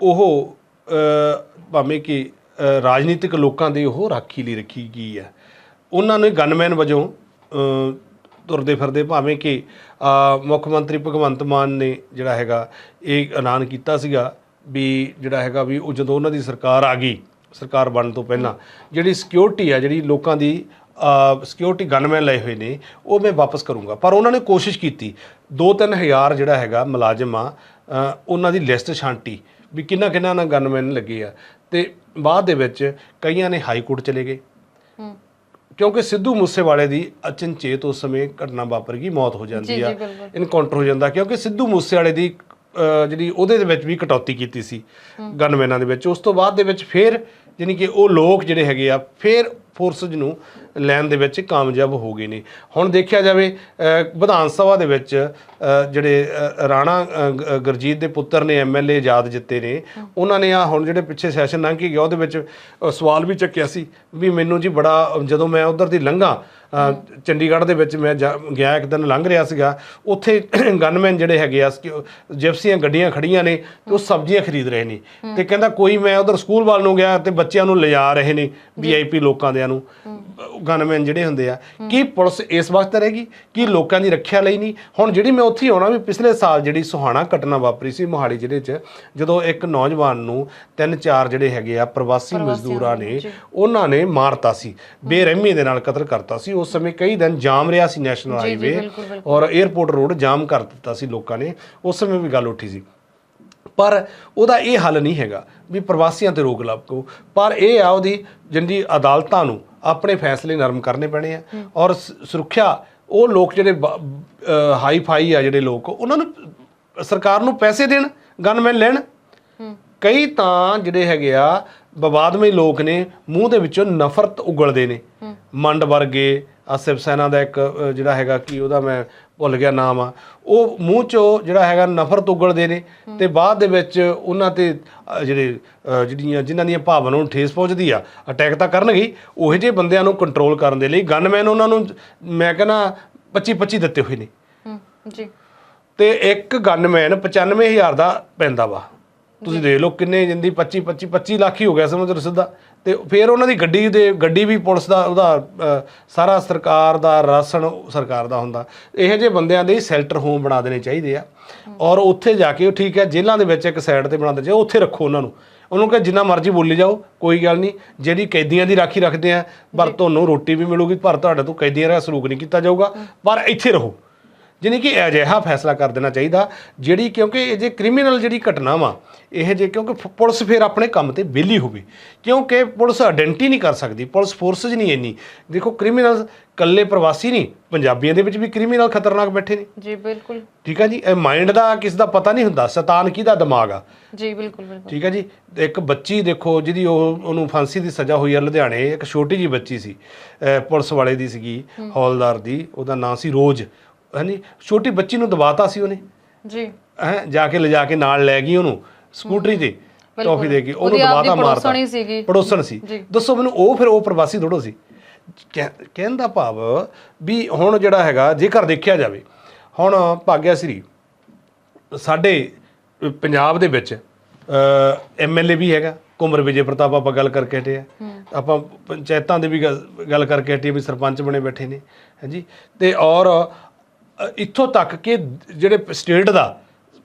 ਉਹ ਅ, ਭਾਵੇਂ ਕਿ ਅ, ਰਾਜਨੀਤਿਕ ਲੋਕਾਂ ਦੀ ਉਹ ਰਾਖੀ ਲਈ ਰੱਖੀ ਗਈ ਹੈ। ਉਹਨਾਂ ਨੂੰ ਗਨਮੈਨ ਵਜੋਂ ਅ, ਤੁਰਦੇ ਫਿਰਦੇ ਭਾਵੇਂ ਕਿ ਅ, ਮੁੱਖ ਮੰਤਰੀ ਭਗਵੰਤ ਮਾਨ ਨੇ ਜਿਹੜਾ ਹੈਗਾ ਇਹ ਐਲਾਨ ਕੀਤਾ ਸੀਗਾ ਵੀ ਜਿਹੜਾ ਹੈਗਾ ਵੀ ਉਹ ਜਦੋਂ ਉਹਨਾਂ ਦੀ ਸਰਕਾਰ ਆ ਗਈ ਸਰਕਾਰ ਬਣਨ ਤੋਂ ਪਹਿਲਾਂ ਜਿਹੜੀ ਸਿਕਿਉਰਿਟੀ ਆ ਜਿਹੜੀ ਲੋਕਾਂ ਦੀ ਸਿਕਿਉਰਿਟੀ ਗਨਮੈਨ ਲਏ ਹੋਏ ਨੇ ਉਹ ਮੈਂ ਵਾਪਸ ਕਰੂੰਗਾ। ਪਰ ਉਹਨਾਂ ਨੇ ਕੋਸ਼ਿਸ਼ ਕੀਤੀ 2-3000 ਜਿਹੜਾ ਹੈਗਾ ਮੁਲਾਜ਼ਮ ਆ ਉਹਨਾਂ ਦੀ ਲਿਸਟ ਛਾਂਟੀ ਵੀ ਕਿੰਨਾ ਕਿੰਨਾ ਨਾਲ ਗਨਮੈਨ ਲੱਗੇ ਆ। ਤੇ ਬਾਅਦ ਦੇ ਵਿੱਚ ਕਈਆਂ ਨੇ ਹਾਈ ਕੋਰਟ ਚਲੇ ਗਏ। ਕਿਉਂਕਿ ਸਿੱਧੂ ਮੂਸੇਵਾਲੇ ਦੀ ਅਚਨਚੇਤ ਉਸ ਸਮੇਂ ਘਟਨਾ ਵਾਪਰ ਗਈ ਮੌਤ ਹੋ ਜਾਂਦੀ ਆ। ਇਨਕਾਊਂਟਰ ਹੋ ਜਾਂਦਾ। ਕਿਉਂਕਿ ਸਿੱਧੂ ਮੂਸੇਵਾਲੇ ਦੀ ਜਿਹੜੀ ਉਹਦੇ ਦੇ ਵਿੱਚ ਵੀ ਕਟੌਤੀ ਕੀਤੀ ਸੀ ਗਨਮੈਨਾਂ ਦੇ ਵਿੱਚ। ਉਸ ਤੋਂ ਬਾਅਦ ਦੇ ਵਿੱਚ ਫਿਰ ਯਾਨੀ ਕਿ ਉਹ ਲੋਕ ਜਿਹੜੇ ਹੈਗੇ ਆ ਫਿਰ ਫੋਰਸਸ ਨੂੰ ਲੈਣ ਦੇ ਵਿੱਚ ਕਾਮਯਾਬ ਹੋ ਗਏ ਨੇ। ਹੁਣ ਦੇਖਿਆ ਜਾਵੇ ਵਿਧਾਨ ਸਭਾ ਦੇ ਵਿੱਚ ਜਿਹੜੇ ਰਾਣਾ ਅਹ, ਗ- ਗੁਰਜੀਤ ਦੇ ਪੁੱਤਰ ਨੇ ਐਮਐਲਏ ਆਜ਼ਾਦ ਜਿੱਤੇ ਨੇ। ਉਹਨਾਂ ਨੇ ਆ ਹੁਣ ਜਿਹੜੇ ਪਿੱਛੇ ਸੈਸ਼ਨ ਲੰਘ ਕੇ ਗਿਆ ਉਹਦੇ ਵਿੱਚ ਸਵਾਲ ਵੀ ਚੱਕਿਆ ਸੀ ਵੀ ਮੈਨੂੰ ਜੀ ਬੜਾ ਜਦੋਂ ਮੈਂ ਉਧਰ ਦੀ ਲੰਘਾ ਚੰਡੀਗੜ੍ਹ ਦੇ ਵਿੱਚ ਮੈਂ ਗਿਆ ਇੱਕ ਦਿਨ ਲੰਘ ਰਿਹਾ ਸੀਗਾ। ਉੱਥੇ ਗਨਮੈਨ ਜਿਹੜੇ ਹੈਗੇ ਆ ਜਿਪਸੀਆਂ ਗੱਡੀਆਂ ਖੜੀਆਂ ਨੇ ਤੇ ਉਹ ਸਬਜ਼ੀਆਂ ਖਰੀਦ ਰਹੇ ਨੇ। ਤੇ ਕਹਿੰਦਾ ਕੋਈ ਮੈਂ ਉਧਰ ਸਕੂਲ ਵੱਲ ਨੂੰ ਗਿਆ ਤੇ ਬੱਚਿਆਂ ਨੂੰ ਲਿਜਾ ਰਹੇ ਨੇ ਵੀਆਈਪੀ ਲੋਕਾਂ ਦਿਆਂ ਨੂੰ। ਗਨਮੈਨ ਜਿਹੜੇ ਹੁੰਦੇ ਆ ਕੀ ਪੁਲਿਸ ਇਸ ਵਕਤ ਰਹੇਗੀ? ਕੀ ਲੋਕਾਂ ਦੀ ਰੱਖਿਆ ਲਈ ਨਹੀਂ? ਹੁਣ ਜਿਹੜੀ ਮੈਂ ਉੱਥੇ ਆਉਣਾ ਵੀ ਪਿਛਲੇ ਸਾਲ ਜਿਹੜੀ ਸੁਹਾਣਾ ਘਟਨਾ ਵਾਪਰੀ ਸੀ ਮੋਹਾਲੀ ਜ਼ਿਲ੍ਹੇ 'ਚ ਜਦੋਂ ਇੱਕ ਨੌਜਵਾਨ ਨੂੰ ਤਿੰਨ ਚਾਰ ਜਿਹੜੇ ਹੈਗੇ ਆ ਪ੍ਰਵਾਸੀ ਮਜ਼ਦੂਰਾਂ ਨੇ ਉਹਨਾਂ ਨੇ ਮਾਰਤਾ ਸੀ। ਬੇਰਹਿਮੀ ਦੇ ਨਾਲ ਕਤਲ ਕਰਤਾ ਸੀ। ਉਸ ਸਮੇਂ ਕਈ ਦਿਨ ਜਾਮ ਰਿਹਾ ਸੀ ਨੈਸ਼ਨਲ ਹਾਈਵੇ ਔਰ 에ਅਰਪੋਰਟ ਰੋਡ ਜਾਮ ਕਰ ਦਿੱਤਾ ਸੀ ਲੋਕਾਂ ਨੇ। ਉਸ ਸਮੇਂ ਵੀ ਗੱਲ ਉੱਠੀ ਸੀ। ਪਰ ਉਹਦਾ ਇਹ ਹੱਲ ਨਹੀਂ ਹੈਗਾ ਵੀ ਪ੍ਰਵਾਸੀਆਂ ਤੇ ਰੋਕ ਲਾਗੋ। ਪਰ ਇਹ ਆ ਉਹਦੀ ਜਿੰਦੀ ਅਦਾਲਤਾਂ ਨੂੰ ਆਪਣੇ ਫੈਸਲੇ ਨਰਮ ਕਰਨੇ ਪੈਣੇ ਆ। ਔਰ ਸੁਰੱਖਿਆ ਉਹ ਲੋਕ ਜਿਹੜੇ ਹਾਈ ਫਾਈ ਆ ਜਿਹੜੇ ਲੋਕ ਉਹਨਾਂ ਨੂੰ ਸਰਕਾਰ ਨੂੰ ਪੈਸੇ ਦੇਣ ਗਨਮੈਨ ਲੈਣ। ਕਈ ਤਾਂ ਜਿਹੜੇ ਹੈਗੇ ਆ ਬਵਾਦਮਈ ਲੋਕ ਨੇ ਮੂੰਹ ਦੇ ਵਿੱਚੋਂ ਨਫ਼ਰਤ ਉਗਲਦੇ ਨੇ। ਮੰਡ ਵਰਗੇ ਆ ਸ਼ਿਵ ਸੈਨਾ ਦਾ ਇੱਕ ਜਿਹੜਾ ਹੈਗਾ ਕਿ ਉਹਦਾ ਮੈਂ ਭੁੱਲ ਗਿਆ ਨਾਮ ਆ। ਉਹ ਮੂੰਹ ਚੋਂ ਜਿਹੜਾ ਹੈਗਾ ਨਫ਼ਰਤ ਉਗਲਦੇ ਨੇ ਤੇ ਬਾਅਦ ਦੇ ਵਿੱਚ ਉਹਨਾਂ ਤੇ ਜਿਹੜੇ ਜਿਹੜੀਆਂ ਜਿਨ੍ਹਾਂ ਦੀਆਂ ਭਾਵਨਾਵਾਂ ਨੂੰ ਠੇਸ ਪਹੁੰਚਦੀ ਆ ਅਟੈਕ ਤਾਂ ਕਰਨਗੇ ਹੀ ਉਹੋ ਜਿਹੇ ਬੰਦਿਆਂ ਨੂੰ ਕੰਟਰੋਲ ਕਰਨ ਦੇ ਲਈ ਗਨਮੈਨ ਉਹਨਾਂ ਨੂੰ ਮੈਂ ਕਹਿੰਦਾ 25 25 ਦਿੱਤੇ ਹੋਏ ਨੇ। ਜੀ। ਤੇ ਇੱਕ ਗਨਮੈਨ 95000 ਦਾ ਪੈਂਦਾ ਵਾ। ਤੁਸੀਂ ਦੇਖ ਲਓ ਕਿੰਨੇ ਜਿੰਦੀ 25 25 25 ਲੱਖ ਹੀ ਹੋ ਗਿਆ ਸਮਝ ਲਓ ਸਿੱਧਾ। ਤੇ ਫਿਰ ਉਹਨਾਂ ਦੀ ਗੱਡੀ ਦੇ ਗੱਡੀ ਵੀ ਪੁਲਿਸ ਦਾ ਉਹਦਾ ਸਾਰਾ ਸਰਕਾਰ ਦਾ ਰਾਸ਼ਨ ਸਰਕਾਰ ਦਾ ਹੁੰਦਾ। ਇਹੋ ਜਿਹੇ ਬੰਦਿਆਂ ਦੇ ਸ਼ੈਲਟਰ ਹੋਮ ਬਣਾ ਦੇਣੇ ਚਾਹੀਦੇ ਆ। ਔਰ ਉੱਥੇ ਜਾ ਕੇ ਉਹ ਠੀਕ ਹੈ ਜੇਲ੍ਹਾਂ ਦੇ ਵਿੱਚ ਇੱਕ ਸਾਈਡ ਤੇ ਬਣਾਉਂਦੇ ਚਾਹੀਦੇ ਉੱਥੇ ਰੱਖੋ ਉਹਨਾਂ ਨੂੰ। ਉਹਨੂੰ ਕਹੇ ਜਿੰਨਾ ਮਰਜ਼ੀ ਬੋਲੀ ਜਾਓ ਕੋਈ ਗੱਲ ਨਹੀਂ ਜਿਹੜੀ ਕੈਦੀਆਂ ਦੀ ਰਾਖੀ ਰੱਖਦੇ ਆ ਪਰ ਤੁਹਾਨੂੰ ਰੋਟੀ ਵੀ ਮਿਲੂਗੀ ਪਰ ਤੁਹਾਡੇ ਤੋਂ ਕੈਦੀਆਂ ਦਾ ਸਲੂਕ ਨਹੀਂ ਕੀਤਾ ਜਾਊਗਾ ਪਰ ਇੱਥੇ ਰਹੋ। ਜਾਣੀ ਕਿ ਅਜਿਹਾ ਫੈਸਲਾ ਕਰ ਦੇਣਾ ਚਾਹੀਦਾ ਜਿਹੜੀ ਕਿਉਂਕਿ ਇਹ ਜੇ ਕ੍ਰਿਮੀਨਲ ਜਿਹੜੀ ਘਟਨਾ ਵਾ ਇਹ ਜੇ ਕਿਉਂਕਿ ਫ- ਪੁਲਿਸ ਫਿਰ ਆਪਣੇ ਕੰਮ ਤੇ ਵਿਹਲੀ ਹੋਵੇ। ਕਿਉਂਕਿ ਪੁਲਿਸ ਆਇਡੈਂਟੀ ਨਹੀਂ ਕਰ ਸਕਦੀ ਪੁਲਿਸ ਫੋਰਸ 'ਚ ਨਹੀਂ ਇੰਨੀ। ਦੇਖੋ ਕ੍ਰਿਮੀਨਲ ਕੱਲੇ ਪ੍ਰਵਾਸੀ ਨਹੀਂ ਪੰਜਾਬੀਆਂ ਦੇ ਵਿੱਚ ਵੀ ਕ੍ਰਿਮੀਨਲ ਖਤਰਨਾਕ ਬੈਠੇ ਨੇ। ਜੀ ਬਿਲਕੁਲ। ਠੀਕ ਹੈ ਜੀ ਇਹ ਮਾਈਂਡ ਦਾ ਕਿਸ ਦਾ ਪਤਾ ਨਹੀਂ ਹੁੰਦਾ ਸ਼ੈਤਾਨ ਕਿਹਦਾ ਦਿਮਾਗ ਆ? ਜੀ ਬਿਲਕੁਲ ਬਿਲਕੁਲ। ਠੀਕ ਹੈ ਜੀ ਤੇ ਇੱਕ ਬੱਚੀ ਦੇਖੋ ਜਿਹਦੀ ਉਹ ਉਹਨੂੰ ਫਾਂਸੀ ਦੀ ਸਜ਼ਾ ਹੋਈ ਹੈ ਲੁਧਿਆਣੇ ਇੱਕ ਛੋਟੀ ਜੀ ਬੱਚੀ ਸੀ ਅਹ ਪੁਲਿਸ ਵਾਲੇ ਦੀ ਸੀਗੀ ਹੌਲਦਾਰ ਦੀ ਉਹਦਾ ਨਾਂ ਸੀ ਰੋਜ਼। ਹਾਂਜੀ ਛੋਟੀ ਬੱਚੀ ਨੂੰ ਦਬਾਤਾ ਸੀ ਉਹਨੇ। ਜੀ। ਹੈ ਜਾ ਕੇ ਲਿਜਾ ਕੇ ਨਾਲ ਲੈ ਗਈ ਉਹਨੂੰ ਸਕੂਟਰੀ ਤੇ ਟੌਫੀ ਦੇ ਕੇ। ਉਹਨੂੰ ਦਬਾਤਾ ਮਾਰਤਾ। ਪੜੋਸਣ ਹੀ ਸੀਗੀ। ਪੜੋਸਣ ਸੀ। ਦੱਸੋ ਮੈਨੂੰ ਉਹ ਫਿਰ ਉਹ ਪ੍ਰਵਾਸੀ ਥੋੜੋ ਸੀ। ਕਹਿ- ਕਹਿਣ ਦਾ ਭਾਵ ਵੀ ਹੁਣ ਜਿਹੜਾ ਹੈਗਾ ਜੇਕਰ ਦੇਖਿਆ ਜਾਵੇ ਹੁਣ ਭਾਗਿਆ ਸ੍ਰੀ ਸਾਡੇ ਪੰਜਾਬ ਦੇ ਵਿੱਚ ਐਮਐਲਏ ਵੀ ਹੈਗਾ ਕੁਮਰ ਵਿਜੇ ਪ੍ਰਤਾਪ ਆਪਾਂ ਗੱਲ ਕਰਕੇ ਹਟੇ ਆ। ਆਪਾਂ ਪੰਚਾਇਤਾਂ ਦੇ ਵੀ ਗੱਲ ਕਰਕੇ ਹਟੇ ਵੀ ਸਰਪੰਚ ਬਣੇ ਬੈਠੇ ਨੇ ਹਾਂਜੀ। ਤੇ ਔਰ ਇੱਥੋਂ ਤੱਕ ਕਿ ਜਿਹੜੇ ਸਟੇਟ ਦਾ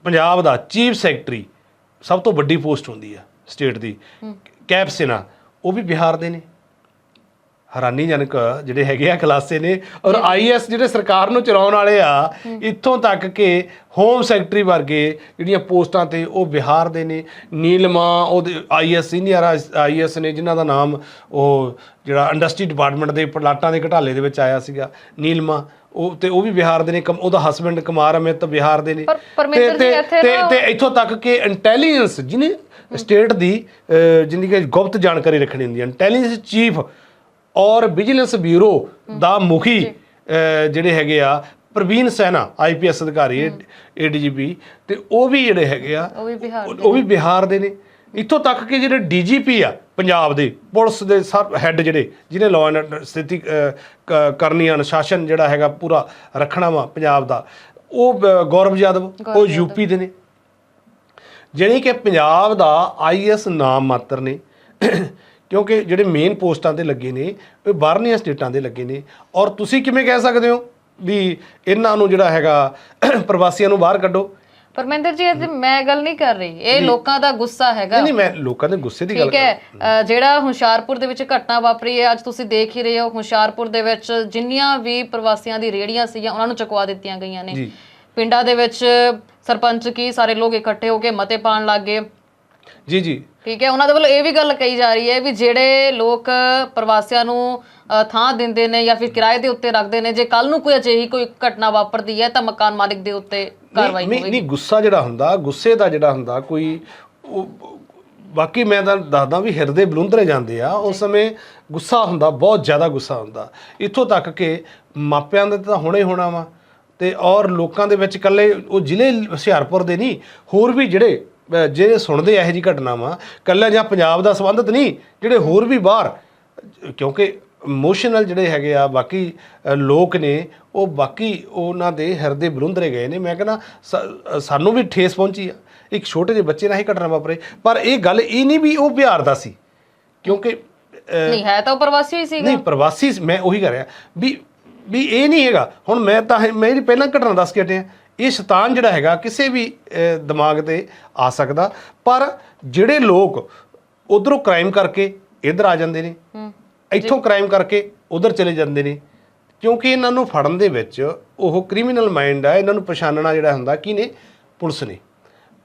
ਪੰਜਾਬ ਦਾ ਚੀਫ ਸੈਕਟਰੀ ਸਭ ਤੋਂ ਵੱਡੀ ਪੋਸਟ ਹੁੰਦੀ ਆ ਸਟੇਟ ਦੀ। ਕੈਪ ਸਿਨਾ ਉਹ ਵੀ ਬਿਹਾਰ ਦੇ ਨੇ। ਹੈਰਾਨੀਜਨਕ ਜਿਹੜੇ ਹੈਗੇ ਆ ਖਲਾਸੇ ਨੇ। ਔਰ ਆਈਐਸ ਜਿਹੜੇ ਸਰਕਾਰ ਨੂੰ ਚਲਾਉਣ ਵਾਲੇ ਆ ਇੱਥੋਂ ਤੱਕ ਕਿ ਹੋਮ ਸੈਕਟਰੀ ਵਰਗੇ ਜਿਹੜੀਆਂ ਪੋਸਟਾਂ ਤੇ ਉਹ ਬਿਹਾਰ ਦੇ ਨੇ। ਨੀਲਮਾ ਉਹਦੇ ਆਈਐਸ ਸੀਨੀਅਰ ਆਈਐਸ ਨੇ ਜਿਨ੍ਹਾਂ ਦਾ ਨਾਮ ਉਹ ਜਿਹੜਾ ਇੰਡਸਟਰੀ ਡਿਪਾਰਟਮੈਂਟ ਦੇ ਪਲਾਟਾਂ ਦੇ ਘਟਾਲੇ ਦੇ ਵਿੱਚ ਆਇਆ ਸੀਗਾ। ਨੀਲਮਾ ਉਹ ਤੇ ਉਹ ਵੀ ਬਿਹਾਰ ਦੇ ਨੇ ਕਮ- ਉਹਦਾ ਹਸਬੰਡ ਕੁਮਾਰ ਅਮਿਤ ਬਿਹਾਰ ਦੇ ਨੇ। ਤੇ- ਤੇ ਤੇ ਇੱਥੋਂ ਤੱਕ ਕਿ ਇੰਟੈਲੀਜੈਂਸ ਜਿਹਨੇ ਸਟੇਟ ਦੀ ਜਿਹਦੀ ਕਿ ਗੁਪਤ ਜਾਣਕਾਰੀ ਰੱਖਣੀ ਹੁੰਦੀ ਹੈ। ਇੰਟੈਲੀਜੈਂਸ ਚੀਫ ਔਰ ਵਿਜੀਲੈਂਸ ਬਿਊਰੋ ਦਾ ਮੁਖੀ ਜਿਹੜੇ ਹੈਗੇ ਆ ਪ੍ਰਵੀਨ ਸੈਨਾ ਆਈਪੀਐਸ ਅਧਿਕਾਰੀ ਏਡੀਜੀਪੀ ਤੇ ਉਹ ਵੀ ਜਿਹੜੇ ਹੈਗੇ ਆ ਉਹ ਵੀ ਬਿਹਾਰ ਦੇ ਨੇ। ਇੱਥੋਂ ਤੱਕ ਕਿ ਜਿਹੜੇ ਡੀਜੀਪੀ ਆ ਪੰਜਾਬ ਦੇ ਪੁਲਿਸ ਦੇ ਸਰ ਹੈੱਡ ਜਿਹੜੇ ਜਿਹਨੇ ਲਾਅ ਐਂਡ ਸਥਿਤੀ ਕਰਨੀ ਆ, ਅਨੁਸ਼ਾਸਨ ਜਿਹੜਾ ਹੈਗਾ ਪੂਰਾ ਰੱਖਣਾ ਵਾ ਪੰਜਾਬ ਦਾ ਉਹ ਗੌਰਵ ਯਾਦਵ ਉਹ ਯੂਪੀ ਦੇ ਨੇ। ਜਿਹੜੀ ਕਿ ਪੰਜਾਬ ਦਾ ਆਈਐਸ ਨਾਮ ਮਾਤਰ ਨੇ ਕਿਉਂਕਿ ਜਿਹੜੇ ਮੇਨ ਪੋਸਟਾਂ ਤੇ ਲੱਗੇ ਨੇ ਉਹ ਬਾਹਰਲੀਆਂ ਸਟੇਟਾਂ ਦੇ ਲੱਗੇ ਨੇ ਔਰ ਤੁਸੀਂ ਕਿਵੇਂ ਕਹਿ ਸਕਦੇ ਹੋ ਵੀ ਇਹਨਾਂ ਨੂੰ ਜਿਹੜਾ ਹੈਗਾ ਪ੍ਰਵਾਸੀਆਂ ਨੂੰ ਬਾਹਰ ਕੱਢੋ? ਪਰਮੇਂਦਰ ਜੀ ਇਹ ਮੈਂ ਗੱਲ ਨਹੀਂ ਕਰ ਰਹੀ। ਇਹ ਲੋਕਾਂ ਦਾ ਗੁੱਸਾ ਹੈਗਾ। ਨਹੀਂ ਮੈਂ ਲੋਕਾਂ ਦੇ ਗੁੱਸੇ ਦੀ ਗੱਲ ਠੀਕ ਹੈ ਜਿਹੜਾ ਹੁਸ਼ਿਆਰਪੁਰ ਦੇ ਵਿੱਚ ਘਟਨਾ ਵਾਪਰੀ ਹੈ ਅੱਜ ਤੁਸੀਂ ਦੇਖ ਹੀ ਰਹੇ ਹੋ ਹੁਸ਼ਿਆਰਪੁਰ ਦੇ ਵਿੱਚ ਜਿੰਨੀਆਂ ਵੀ ਪ੍ਰਵਾਸੀਆਂ ਦੀ ਰੇੜੀਆਂ ਸੀਗੀਆਂ ਉਹਨਾਂ ਨੂੰ ਚੁਕਵਾ ਦਿੱਤੀਆਂ ਗਈਆਂ ਨੇ। ਪਿੰਡਾਂ ਦੇ ਵਿੱਚ ਸਰਪੰਚ ਕੀ ਸਾਰੇ ਲੋਕ ਇਕੱਠੇ ਹੋ ਕੇ ਮਤੇ ਪਾਣ ਲੱਗ ਗਏ। ਜੀ ਜੀ। ਠੀਕ ਹੈ ਉਹਨਾਂ ਦੇ ਵੱਲੋਂ ਇਹ ਵੀ ਗੱਲ ਕਹੀ ਜਾ ਰਹੀ ਹੈ ਵੀ ਜਿਹੜੇ ਲੋਕ ਪ੍ਰਵਾਸੀਆਂ ਨੂੰ ਥਾਂ ਦਿੰਦੇ ਨੇ ਜਾਂ ਫਿਰ ਕਿਰਾਏ ਦੇ ਉੱਤੇ ਰੱਖਦੇ ਨੇ ਜੇ ਕੱਲ ਨੂੰ ਕੋਈ ਅਜਿਹੀ ਕੋਈ ਘਟਨਾ ਵਾਪਰਦੀ ਹੈ ਤਾਂ ਮਕਾਨ ਮਾਲਿਕ ਦੇ ਉੱਤੇ ਕਾਰਵਾਈ ਹੋਵੇਗੀ। ਨਹੀਂ ਗੁੱਸਾ ਜਿਹੜਾ ਹੁੰਦਾ ਗੁੱਸੇ ਦਾ ਜਿਹੜਾ ਹੁੰਦਾ ਕੋਈ ਉਹ- ਬਾਕੀ ਮੈਂ ਤਾਂ ਦੱਸਦਾ ਵੀ ਹਿਰਦੇ ਬਲੁੰਦਰੇ ਜਾਂਦੇ ਆ ਉਸ ਸਮੇਂ ਗੁੱਸਾ ਹੁੰਦਾ ਬਹੁਤ ਜ਼ਿਆਦਾ ਗੁੱਸਾ ਹੁੰਦਾ। ਇੱਥੋਂ ਤੱਕ ਕਿ ਮਾਪਿਆਂ ਦਾ ਤਾਂ ਹੁਣੇ ਹੋਣਾ ਵਾ ਤੇ ਔਰ ਲੋਕਾਂ ਦੇ ਵਿੱਚ ਇਕੱਲੇ ਉਹ ਜ਼ਿਲ੍ਹੇ ਹੁਸ਼ਿਆਰਪੁਰ ਦੇ ਨਹੀਂ ਹੋਰ ਵੀ ਜਿਹੜੇ ਅਹ, ਜਿਹੜੇ ਸੁਣਦੇ ਆ ਇਹੋ ਜਿਹੀ ਘਟਨਾਵਾਂ ਇਕੱਲਾ ਜਾਂ ਪੰਜਾਬ ਦਾ ਸੰਬੰਧਿਤ ਨਹੀਂ ਜਿਹੜੇ ਹੋਰ ਵੀ ਬਾਹਰ ਕਿਉਂਕਿ ਇਮੋਸ਼ਨਲ ਜਿਹੜੇ ਹੈਗੇ ਆ ਬਾਕੀ ਅ, ਲੋਕ ਨੇ ਉਹ ਬਾਕੀ ਉਹਨਾਂ ਦੇ ਹਿਰਦੇ ਬਲੁੰਦਰੇ ਗਏ ਨੇ। ਮੈਂ ਕਹਿੰਦਾ ਸਾਨੂੰ ਵੀ ਠੇਸ ਪਹੁੰਚੀ ਆ। ਇੱਕ ਛੋਟੇ ਜਿਹੇ ਬੱਚੇ ਨਾਲ ਹੀ ਘਟਨਾ ਵਾਪਰੇ। ਪਰ ਇਹ ਗੱਲ ਇਹ ਨਹੀਂ ਵੀ ਉਹ ਬਿਹਾਰ ਦਾ ਸੀ ਕਿਉਂਕਿ ਅ, ਨਹੀਂ ਹੈ ਤਾਂ ਉਹ ਪ੍ਰਵਾਸੀ ਹੀ ਸੀਗਾ। ਨਹੀਂ ਪ੍ਰਵਾਸੀ ਮੈਂ ਉਹੀ ਕਰ ਰਿਹਾ ਵੀ ਵੀ ਇਹ ਨਹੀਂ ਹੈਗਾ। ਹੁਣ ਮੈਂ ਤਾਂ ਇਹ- ਮੈਂ ਇਹਦੀ ਪਹਿਲਾਂ ਘਟਨਾ ਦੱਸ ਕੇ ਹਟਿਆ ਇਹ ਸ਼ੈਤਾਨ ਜਿਹੜਾ ਹੈਗਾ ਕਿਸੇ ਵੀ ਦਿਮਾਗ ਤੇ ਆ ਸਕਦਾ ਪਰ ਜਿਹੜੇ ਲੋਕ ਉਧਰੋਂ ਕ੍ਰਾਈਮ ਕਰਕੇ ਇੱਧਰ ਆ ਜਾਂਦੇ ਨੇ ਇੱਥੋਂ ਕ੍ਰਾਈਮ ਕਰਕੇ ਉਧਰ ਚਲੇ ਜਾਂਦੇ ਨੇ ਕਿਉਂਕਿ ਇਹਨਾਂ ਨੂੰ ਫੜਨ ਦੇ ਵਿੱਚ ਉਹ ਕ੍ਰਿਮੀਨਲ ਮਾਈਂਡ ਆ ਇਹਨਾਂ ਨੂੰ ਪਛਾਣਨਾ ਜਿਹੜਾ ਹੁੰਦਾ ਕੀ ਨੇ ਪੁਲਿਸ ਨੇ।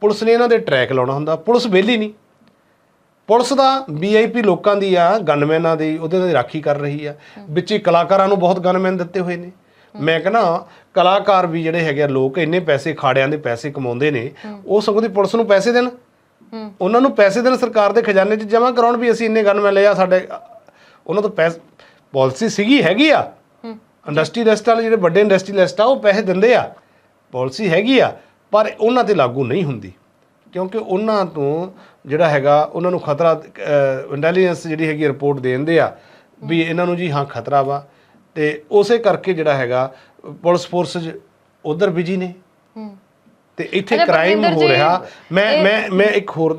ਪੁਲਿਸ ਨੇ ਇਹਨਾਂ ਦੇ ਟਰੈਕ ਲਾਉਣਾ ਹੁੰਦਾ ਪੁਲਿਸ ਵਿਹਲੀ ਨਹੀਂ। ਪੁਲਿਸ ਦਾ ਵੀਆਈਪੀ ਲੋਕਾਂ ਦੀ ਆ ਗਨਮੈਨਾਂ ਦੀ ਉਹਦੇ ਦੀ ਰਾਖੀ ਕਰ ਰਹੀ ਆ। ਵਿੱਚ ਹੀ ਕਲਾਕਾਰਾਂ ਨੂੰ ਬਹੁਤ ਗਨਮੈਨ ਦਿੱਤੇ ਹੋਏ ਨੇ। ਮੈਂ ਕਹਿੰਦਾ, ਕਲਾਕਾਰ ਵੀ ਜਿਹੜੇ ਹੈਗੇ ਆ, ਲੋਕ ਇੰਨੇ ਪੈਸੇ ਖਾੜਿਆਂ ਦੇ ਪੈਸੇ ਕਮਾਉਂਦੇ ਨੇ, ਉਹ ਸਗੋਂ ਦੀ ਪੁਲਿਸ ਨੂੰ ਪੈਸੇ ਦੇਣ। ਉਹਨਾਂ ਨੂੰ ਪੈਸੇ ਦੇਣ, ਸਰਕਾਰ ਦੇ ਖਜ਼ਾਨੇ 'ਚ ਜਮ੍ਹਾਂ ਕਰਾਉਣ ਵੀ ਅਸੀਂ ਇੰਨੇ ਗਨਮੈਨ ਲਏ ਆ, ਸਾਡੇ, ਉਹਨਾਂ ਤੋਂ ਪੈਸ ਪਾਲਿਸੀ ਸੀਗੀ, ਹੈਗੀ ਆ। ਇੰਡਸਟਰੀ ਲਿਸਟ ਵਾਲੇ ਜਿਹੜੇ ਵੱਡੇ ਇੰਡਸਟਰੀ ਲਿਸਟ ਆ, ਉਹ ਪੈਸੇ ਦਿੰਦੇ ਆ। ਪਾਲਿਸੀ ਹੈਗੀ ਆ, ਪਰ ਉਹਨਾਂ ਤੇ ਲਾਗੂ ਨਹੀਂ ਹੁੰਦੀ। ਕਿਉਂਕਿ ਉਹਨਾਂ ਤੋਂ ਜਿਹੜਾ ਹੈਗਾ, ਉਹਨਾਂ ਨੂੰ ਖਤਰਾ ਇੰਟੈਲੀਜੈਂਸ ਜਿਹੜੀ ਹੈਗੀ ਰਿਪੋਰਟ ਦੇ ਦਿੰਦੇ ਆ, ਵੀ ਇਹਨਾਂ ਨੂੰ ਜੀ, ਹਾਂ, ਖਤਰਾ ਵਾ। ਤੇ ਉਸੇ ਕਰਕੇ ਜਿਹੜਾ ਹੈਗਾ ਪੁਲਿਸ ਫੋਰਸ ਉਧਰ ਬਿਜ਼ੀ ਨੇ। ਤੇ ਇੱਥੇ ਕ੍ਰਾਈਮ ਹੋ ਰਿਹਾ। ਮੈਂ ਮੈਂ ਮੈਂ ਇੱਕ ਹੋਰ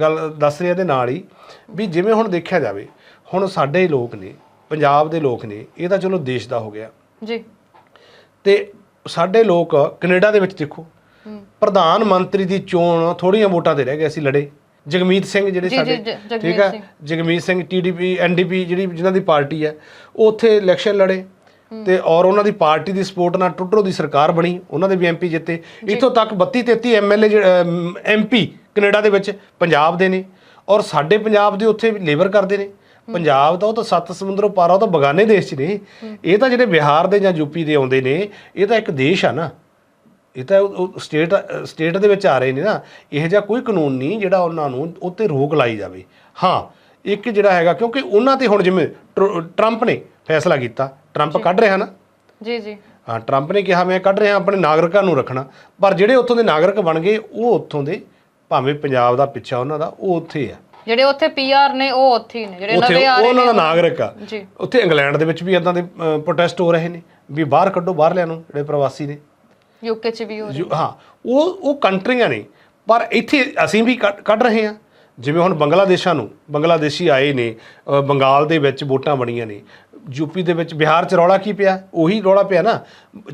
ਗੱਲ ਦੱਸ ਰਿਹਾ ਇਹਦੇ ਨਾਲ ਹੀ ਵੀ ਜਿਵੇਂ ਹੁਣ ਦੇਖਿਆ ਜਾਵੇ ਹੁਣ ਸਾਡੇ ਹੀ ਲੋਕ ਨੇ ਪੰਜਾਬ ਦੇ ਲੋਕ ਨੇ ਇਹ ਤਾਂ ਚਲੋ ਦੇਸ਼ ਦਾ ਹੋ ਗਿਆ। ਜੀ। ਤੇ ਸਾਡੇ ਲੋਕ ਕੈਨੇਡਾ ਦੇ ਵਿੱਚ ਦੇਖੋ ਪ੍ਰਧਾਨ ਮੰਤਰੀ ਦੀ ਚੋਣ ਥੋੜੀਆਂ ਵੋਟਾਂ ਤੇ ਰਹਿ ਗਏ ਅਸੀਂ ਲੜੇ। ਜਗਮੀਤ ਸਿੰਘ ਜਿਹੜੇ ਜੀ, ਸਾਡੇ ਜੀ, ਜਗਮੀਤ ਠੀਕ ਹੈ ਸਿੰਘ। ਜਗਮੀਤ ਸਿੰਘ ਟੀਡੀਪੀ ਐਨਡੀਪੀ ਜਿਹੜੀ ਜਿਨ੍ਹਾਂ ਦੀ ਪਾਰਟੀ ਹੈ ਉਹ ਉੱਥੇ ਇਲੈਕਸ਼ਨ ਲੜੇ। ਤੇ ਔਰ ਉਹਨਾਂ ਦੀ ਪਾਰਟੀ ਦੀ ਸਪੋਰਟ ਨਾਲ ਟੁੱਟਰੋ ਦੀ ਸਰਕਾਰ ਬਣੀ ਉਹਨਾਂ ਦੇ ਵੀ ਐਮਪੀ ਜਿੱਤੇ। ਇੱਥੋਂ ਤੱਕ 32 33 ਐਮਐਲਏ ਐਮਪੀ ਕੈਨੇਡਾ ਦੇ ਵਿੱਚ ਪੰਜਾਬ ਦੇ ਨੇ। ਔਰ ਸਾਡੇ ਪੰਜਾਬ ਦੇ ਉੱਥੇ ਲੇਬਰ ਕਰਦੇ ਨੇ। ਪੰਜਾਬ ਦਾ ਉਹ ਤਾਂ ਸੱਤ ਸਮੁੰਦਰੋਂ ਪਾਰਾ ਉਹ ਤਾਂ ਬਗਾਨੇ ਦੇਸ਼ 'ਚ ਨੇ। ਇਹ ਤਾਂ ਜਿਹੜੇ ਬਿਹਾਰ ਦੇ ਜਾਂ ਯੂਪੀ ਦੇ ਆਉਂਦੇ ਨੇ ਇਹ ਤਾਂ ਇੱਕ ਦੇਸ਼ ਆ ਨਾ। ਇਹ ਤਾਂ ਸਟੇਟ ਸਟੇਟ ਦੇ ਵਿੱਚ ਆ ਰਹੇ ਨੇ ਨਾ ਇਹ ਜਿਹਾ ਕੋਈ ਕਾਨੂੰਨ ਨਹੀਂ ਜਿਹੜਾ ਉਹਨਾਂ ਨੂੰ ਉੱਤੇ ਰੋਕ ਲਾਈ ਜਾਵੇ। ਹਾਂ ਇੱਕ ਜਿਹੜਾ ਹੈਗਾ ਕਿਉਂਕਿ ਉਹਨਾਂ ਤੇ ਹੁਣ ਜਿਵੇਂ ਟਰ- ਟਰੰਪ ਨੇ ਫੈਸਲਾ ਕੀਤਾ ਟਰੰਪ ਕੱਢ ਰਿਹਾ ਨਾ? ਜੀ ਜੀ। ਹਾਂ ਟਰੰਪ ਨੇ ਕਿਹਾ ਮੈਂ ਕੱਢ ਰਿਹਾ ਆਪਣੇ ਨਾਗਰਿਕਾਂ ਨੂੰ ਰੱਖਣਾ। ਪਰ ਜਿਹੜੇ ਉੱਥੋਂ ਦੇ ਨਾਗਰਿਕ ਬਣ ਗਏ ਉਹ ਉੱਥੋਂ ਦੇ ਭਾਵੇਂ ਪੰਜਾਬ ਦਾ ਪਿੱਛਾ ਉਹਨਾਂ ਦਾ ਉਹ ਉੱਥੇ ਆ। ਜਿਹੜੇ ਉੱਥੇ ਪੀਆਰ ਨੇ ਉਹ ਉੱਥੇ ਹੀ ਨੇ। ਜਿਹੜੇ ਨਵੇਂ ਆ ਰਹੇ ਉਹਨਾਂ ਦਾ ਨਾਗਰਿਕ ਆ। ਜੀ। ਉੱਥੇ ਇੰਗਲੈਂਡ ਦੇ ਵਿੱਚ ਵੀ ਇਦਾਂ ਦੇ ਪ੍ਰੋਟੈਸਟ ਹੋ ਰਹੇ ਨੇ ਵੀ ਬਾਹਰ ਕੱਢੋ ਬਾਹਰਲਿਆਂ ਨੂੰ ਜਿਹੜੇ ਪ੍ਰਵਾਸੀ ਨੇ। ਯੂਕੇ ਚ ਵੀ ਹੋ ਰਿਹਾ ਹਾਂ। ਉਹ ਉਹ ਕੰਟਰੀਆਂ ਨੇ ਪਰ ਇੱਥੇ ਅਸੀਂ ਵੀ ਕੱਢ ਰਹੇ ਹਾਂ। ਜਿਵੇਂ ਹੁਣ ਬੰਗਲਾਦੇਸ਼ਾਂ ਨੂੰ ਬੰਗਲਾਦੇਸ਼ੀ ਆਏ ਨੇ ਬੰਗਾਲ ਦੇ ਵਿੱਚ ਵੋਟਾਂ ਬਣੀਆਂ ਨੇ। ਯੂਪੀ ਦੇ ਵਿੱਚ ਬਿਹਾਰ ਚ ਰੌਲਾ ਕੀ ਪਿਆ? ਉਹੀ ਰੌਲਾ ਪਿਆ ਨਾ।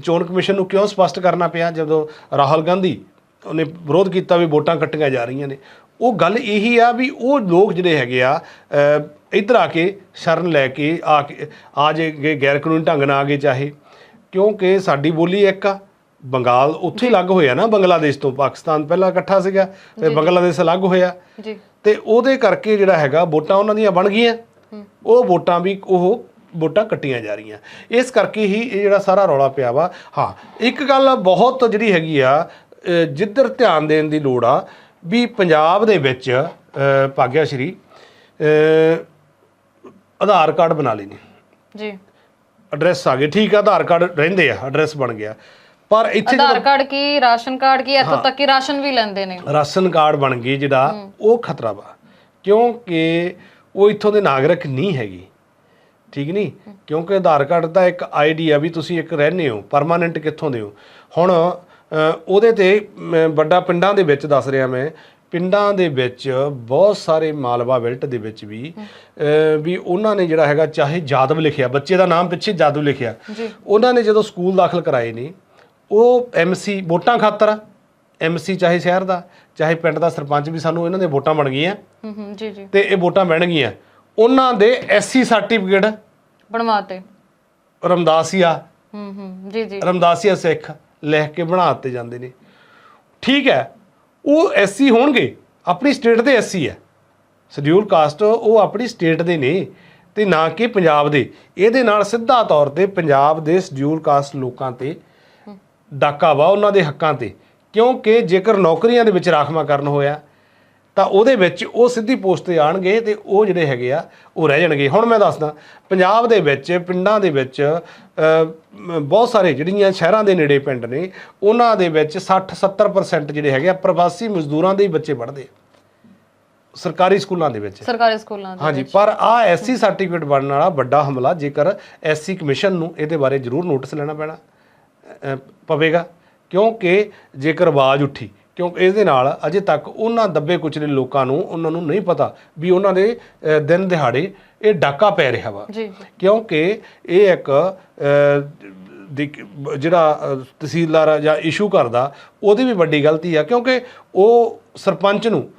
ਚੋਣ ਕਮਿਸ਼ਨ ਨੂੰ ਕਿਉਂ ਸਪਸ਼ਟ ਕਰਨਾ ਪਿਆ? ਜਦੋਂ ਰਾਹੁਲ ਗਾਂਧੀ ਉਹਨੇ ਵਿਰੋਧ ਕੀਤਾ ਵੀ ਵੋਟਾਂ ਕੱਟੀਆਂ ਜਾ ਰਹੀਆਂ ਨੇ। ਉਹ ਗੱਲ ਇਹੀ ਆ ਵੀ ਉਹ ਲੋਕ ਜਿਹੜੇ ਹੈਗੇ ਆ ਇੱਧਰ ਆ ਕੇ ਸ਼ਰਨ ਲੈ ਕੇ ਆ ਕੇ ਆ ਜੇ ਗੈਰ ਕਾਨੂੰਨੀ ਢੰਗ ਨਾਲ ਆ ਗਏ ਚਾਹੇ। ਕਿਉਂਕਿ ਸਾਡੀ ਬੋਲੀ ਇੱਕ ਆ। ਬੰਗਾਲ ਉੱਥੇ ਹੀ ਅਲੱਗ ਹੋਇਆ ਨਾ ਬੰਗਲਾਦੇਸ਼ ਤੋਂ ਪਾਕਿਸਤਾਨ ਪਹਿਲਾਂ ਇਕੱਠਾ ਸੀਗਾ ਫਿਰ ਬੰਗਲਾਦੇਸ਼ ਅਲੱਗ ਹੋਇਆ। ਜੀ। ਤੇ ਉਹਦੇ ਕਰਕੇ ਜਿਹੜਾ ਹੈਗਾ ਵੋਟਾਂ ਉਹਨਾਂ ਦੀਆਂ ਬਣ ਗਈਆਂ। ਉਹ ਵੋਟਾਂ ਵੀ ਉਹ ਵੋਟਾਂ ਕੱਟੀਆਂ ਜਾ ਰਹੀਆਂ। ਇਸ ਕਰਕੇ ਹੀ ਇਹ ਜਿਹੜਾ ਸਾਰਾ ਰੌਲਾ ਪਿਆ ਵਾ। ਹਾਂ ਇੱਕ ਗੱਲ ਬਹੁਤ ਜਿਹੜੀ ਹੈਗੀ ਆ ਜਿੱਧਰ ਧਿਆਨ ਦੇਣ ਦੀ ਲੋੜ ਆ ਵੀ ਪੰਜਾਬ ਦੇ ਵਿੱਚ ਭਾਗਿਆ ਸ਼੍ਰੀ ਆਧਾਰ ਕਾਰਡ ਬਣਾ ਨੇ। ਜੀ। ਐਡਰੈਸ ਆ ਗਏ। ਠੀਕ ਆ ਆਧਾਰ ਕਾਰਡ ਰਹਿੰਦੇ ਆ ਐਡਰੈਸ ਬਣ ਗਿਆ। ਪਰ ਇੱਥੇ ਆਧਾਰ ਕਾਰਡ ਕੀ ਰਾਸ਼ਨ ਕਾਰਡ ਕੀ ਇੱਥੋਂ ਤੱਕ ਕਿ ਰਾਸ਼ਨ ਵੀ ਲੈਂਦੇ ਨੇ। ਰਾਸ਼ਨ ਕਾਰਡ ਬਣ ਗਈ ਜਿਹੜਾ ਉਹ ਖਤਰਾ ਵਾ। ਕਿਉਂਕਿ ਉਹ ਇੱਥੋਂ ਦੇ ਨਾਗਰਿਕ ਨਹੀਂ ਹੈਗੀ। ਠੀਕ ਨਹੀਂ ਕਿਉਂਕਿ ਆਧਾਰ ਕਾਰਡ ਦਾ ਇੱਕ ਆਈਡੀ ਆ ਵੀ ਤੁਸੀਂ ਇੱਕ ਰਹਿੰਦੇ ਹੋ ਪਰਮਾਨੈਂਟ ਕਿੱਥੋਂ ਦੇ ਹੋ। ਹੁਣ ਅ, ਉਹਦੇ ਤੇ ਮੈਂ ਵੱਡਾ ਪਿੰਡਾਂ ਦੇ ਵਿੱਚ ਦੱਸ ਰਿਹਾ ਮੈਂ। ਪਿੰਡਾਂ ਦੇ ਵਿੱਚ ਬਹੁਤ ਸਾਰੇ ਮਾਲਵਾ ਬੈਲਟ ਦੇ ਵਿੱਚ ਵੀ ਅ, ਵੀ ਉਹਨਾਂ ਨੇ ਜਿਹੜਾ ਹੈਗਾ ਚਾਹੇ ਜਾਦਵ ਲਿਖਿਆ ਬੱਚੇ ਦਾ ਨਾਮ ਪਿੱਛੇ ਜਾਦਵ ਲਿਖਿਆ। ਜੀ। ਉਹਨਾਂ ਨੇ ਜਦੋਂ ਸਕੂਲ ਦਾਖਲ ਕਰਾਏ ਨੇ ਉਹ ਐਮਸੀ ਵੋਟਾਂ ਖਾਤਰ ਐਮਸੀ ਚਾਹੇ ਸ਼ਹਿਰ ਦਾ ਚਾਹੇ ਪਿੰਡ ਦਾ ਸਰਪੰਚ ਵੀ ਸਾਨੂੰ ਇਹਨਾਂ ਦੇ ਵੋਟਾਂ ਬਣ ਗਈਆਂ। ਹੂੰ ਹੂੰ ਜੀ ਜੀ। ਤੇ ਇਹ ਵੋਟਾਂ ਬਣ ਗਈਆਂ ਉਹਨਾਂ ਦੇ ਐਸਸੀ ਸਰਟੀਫਿਕੇਟ ਬਣਵਾਤੇ। ਰਮਦਾਸੀਆ ਹੂੰ ਹੂੰ ਜੀ ਜੀ। ਰਮਦਾਸੀਆ ਸਿੱਖ ਲਿਖ ਕੇ ਬਣਾ ਦਿੱਤੇ ਜਾਂਦੇ ਨੇ। ਠੀਕ ਹੈ ਉਹ ਐਸਸੀ ਹੋਣਗੇ। ਆਪਣੀ ਸਟੇਟ ਦੇ ਐਸਸੀ ਹੈ। ਸ਼ਡਿਊਲ ਕਾਸਟ ਉਹ ਆਪਣੀ ਸਟੇਟ ਦੇ ਨੇ ਤੇ ਨਾ ਕਿ ਪੰਜਾਬ ਦੇ। ਇਹਦੇ ਨਾਲ ਸਿੱਧਾ ਤੌਰ ਤੇ ਪੰਜਾਬ ਦੇ ਸ਼ਡਿਊਲ ਕਾਸਟ ਲੋਕਾਂ ਤੇ ਡਾਕਾ ਵਾ ਉਹਨਾਂ ਦੇ ਹੱਕਾਂ ਤੇ। ਕਿਉਂਕਿ ਜੇਕਰ ਨੌਕਰੀਆਂ ਦੇ ਵਿੱਚ ਰਾਖਵਾ ਕਰਨ ਹੋਇਆ ਤਾਂ ਉਹਦੇ ਵਿੱਚ ਉਹ ਸਿੱਧੀ ਪੋਸਟ ਤੇ ਆਣਗੇ ਤੇ ਉਹ ਜਿਹੜੇ ਹੈਗੇ ਆ ਉਹ ਰਹਿ ਜਾਣਗੇ। ਹੁਣ ਮੈਂ ਦੱਸਦਾ ਪੰਜਾਬ ਦੇ ਵਿੱਚ ਪਿੰਡਾਂ ਦੇ ਵਿੱਚ ਬਹੁਤ ਸਾਰੇ ਜਿਹੜੀਆਂ ਸ਼ਹਿਰਾਂ ਦੇ ਨੇੜੇ ਪਿੰਡ ਨੇ ਉਹਨਾਂ ਦੇ ਵਿੱਚ 60 70% ਜਿਹੜੇ ਹੈਗੇ ਆ ਪ੍ਰਵਾਸੀ ਮਜ਼ਦੂਰਾਂ ਦੇ ਹੀ ਬੱਚੇ ਪੜ੍ਹਦੇ ਆ। ਸਰਕਾਰੀ ਸਕੂਲਾਂ ਦੇ ਵਿੱਚ। ਸਰਕਾਰੀ ਸਕੂਲਾਂ ਦੇ ਹਾਂਜੀ ਪਰ ਆ ਐਸਸੀ ਸਰਟੀਫਿਕੇਟ ਬਣਨ ਵਾਲਾ ਵੱਡਾ ਹਮਲਾ ਜੇਕਰ ਐਸਸੀ ਕਮਿਸ਼ਨ ਨੂੰ ਇਹਦੇ ਬਾਰੇ ਜ਼ਰੂਰ ਨੋਟਿਸ ਲੈਣਾ ਪੈਣਾ। ਪਵੇਗਾ। ਕਿਉਂਕਿ ਜੇਕਰ ਆਵਾਜ਼ ਉੱਠੀ ਕਿਉਂਕਿ ਇਹਦੇ ਨਾਲ ਅਜੇ ਤੱਕ ਉਹਨਾਂ ਦੱਬੇ ਕੁਚਲੇ ਲੋਕਾਂ ਨੂੰ ਉਹਨਾਂ ਨੂੰ ਨਹੀਂ ਪਤਾ ਵੀ ਉਹਨਾਂ ਦੇ ਦਿਨ ਦਿਹਾੜੇ ਇਹ ਡਾਕਾ ਪੈ ਰਿਹਾ ਵਾ। ਕਿਉਂਕਿ ਇਹ ਇੱਕ ਦੀ- ਜਿਹੜਾ ਤਹਿਸੀਲਦਾਰ ਜਾਂ ਇਸ਼ੂ ਕਰਦਾ ਉਹਦੀ ਵੀ ਵੱਡੀ ਗਲਤੀ ਆ। ਕਿਉਂਕਿ ਉਹ ਸਰਪੰਚ ਨੂੰ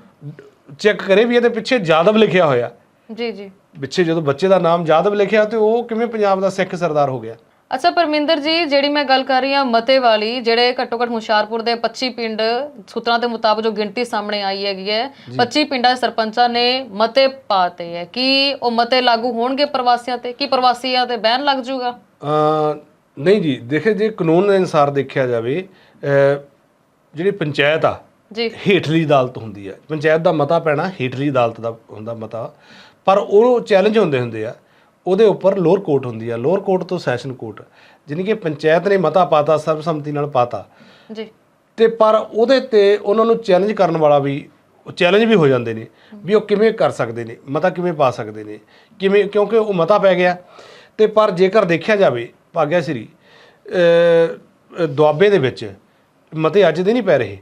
ਚੈੱਕ ਕਰੇ ਵੀ ਇਹਦੇ ਪਿੱਛੇ ਜਾਦਵ ਲਿਖਿਆ ਹੋਇਆ। ਜੀ ਜੀ। ਪਿੱਛੇ ਜਦੋਂ ਬੱਚੇ ਦਾ ਨਾਮ ਜਾਦਵ ਲਿਖਿਆ ਤੇ ਉਹ ਕਿਵੇਂ ਪੰਜਾਬ ਦਾ ਸਿੱਖ ਸਰਦਾਰ ਹੋ ਗਿਆ? ਅੱਛਾ ਪਰਮਿੰਦਰ ਜੀ ਜਿਹੜੀ ਮੈਂ ਗੱਲ ਕਰ ਰਹੀ ਹਾਂ ਮਤੇ ਵਾਲੀ ਜਿਹੜੇ ਘੱਟੋ ਘੱਟ ਹੁਸ਼ਿਆਰਪੁਰ ਦੇ 25 ਪਿੰਡ ਸੂਤਰਾਂ ਦੇ ਮੁਤਾਬਕ ਜੋ ਗਿਣਤੀ ਸਾਹਮਣੇ ਆਈ ਹੈਗੀ ਹੈ 25 ਪਿੰਡਾਂ ਦੇ ਸਰਪੰਚਾਂ ਨੇ ਮਤੇ ਪਾਤੇ ਹੈ। ਕਿ ਉਹ ਮਤੇ ਲਾਗੂ ਹੋਣਗੇ ਪ੍ਰਵਾਸੀਆਂ ਤੇ? ਕੀ ਪ੍ਰਵਾਸੀਆਂ ਤੇ ਬੈਨ ਲੱਗ ਜਾਊਗਾ? ਅ, ਨਹੀਂ ਜੀ ਦੇਖੇ ਜੇ ਕਾਨੂੰਨ ਦੇ ਅਨੁਸਾਰ ਦੇਖਿਆ ਜਾਵੇ ਜਿਹੜੀ ਪੰਚਾਇਤ ਆ ਜੀ। ਹੇਠਲੀ ਅਦਾਲਤ ਹੁੰਦੀ ਹੈ। ਪੰਚਾਇਤ ਦਾ ਮਤਾ ਪੈਣਾ ਹੇਠਲੀ ਅਦਾਲਤ ਦਾ ਹੁੰਦਾ ਮਤਾ। ਪਰ ਉਹ ਚੈਲੰਜ ਹੁੰਦੇ ਹੁੰਦੇ ਆ ਉਹਦੇ ਉੱਪਰ ਲੋਅਰ ਕੋਰਟ ਹੁੰਦੀ ਆ ਲੋਅਰ ਕੋਰਟ ਤੋਂ ਸੈਸ਼ਨ ਕੋਰਟ ਜਾਣੀ ਕਿ ਪੰਚਾਇਤ ਨੇ ਮਤਾ ਪਾਤਾ ਸਰਬਸੰਮਤੀ ਨਾਲ ਪਾਤਾ। ਜੀ। ਤੇ ਪਰ ਉਹਦੇ ਤੇ ਉਹਨਾਂ ਨੂੰ ਚੈਲੰਜ ਕਰਨ ਵਾਲਾ ਵੀ ਚੈਲੰਜ ਵੀ ਹੋ ਜਾਂਦੇ ਨੇ ਵੀ ਉਹ ਕਿਵੇਂ ਕਰ ਸਕਦੇ ਨੇ ਮਤਾ ਕਿਵੇਂ ਪਾ ਸਕਦੇ ਨੇ ਕਿਵੇਂ ਕਿਉਂਕਿ ਉਹ ਮਤਾ ਪੈ ਗਿਆ। ਤੇ ਪਰ ਜੇਕਰ ਦੇਖਿਆ ਜਾਵੇ ਭਾਗਿਆ ਸ੍ਰੀ ਦੁਆਬੇ ਦੇ ਵਿੱਚ ਮਤੇ ਅੱਜ ਦੇ ਨਹੀਂ ਪੈ ਰਹੇ।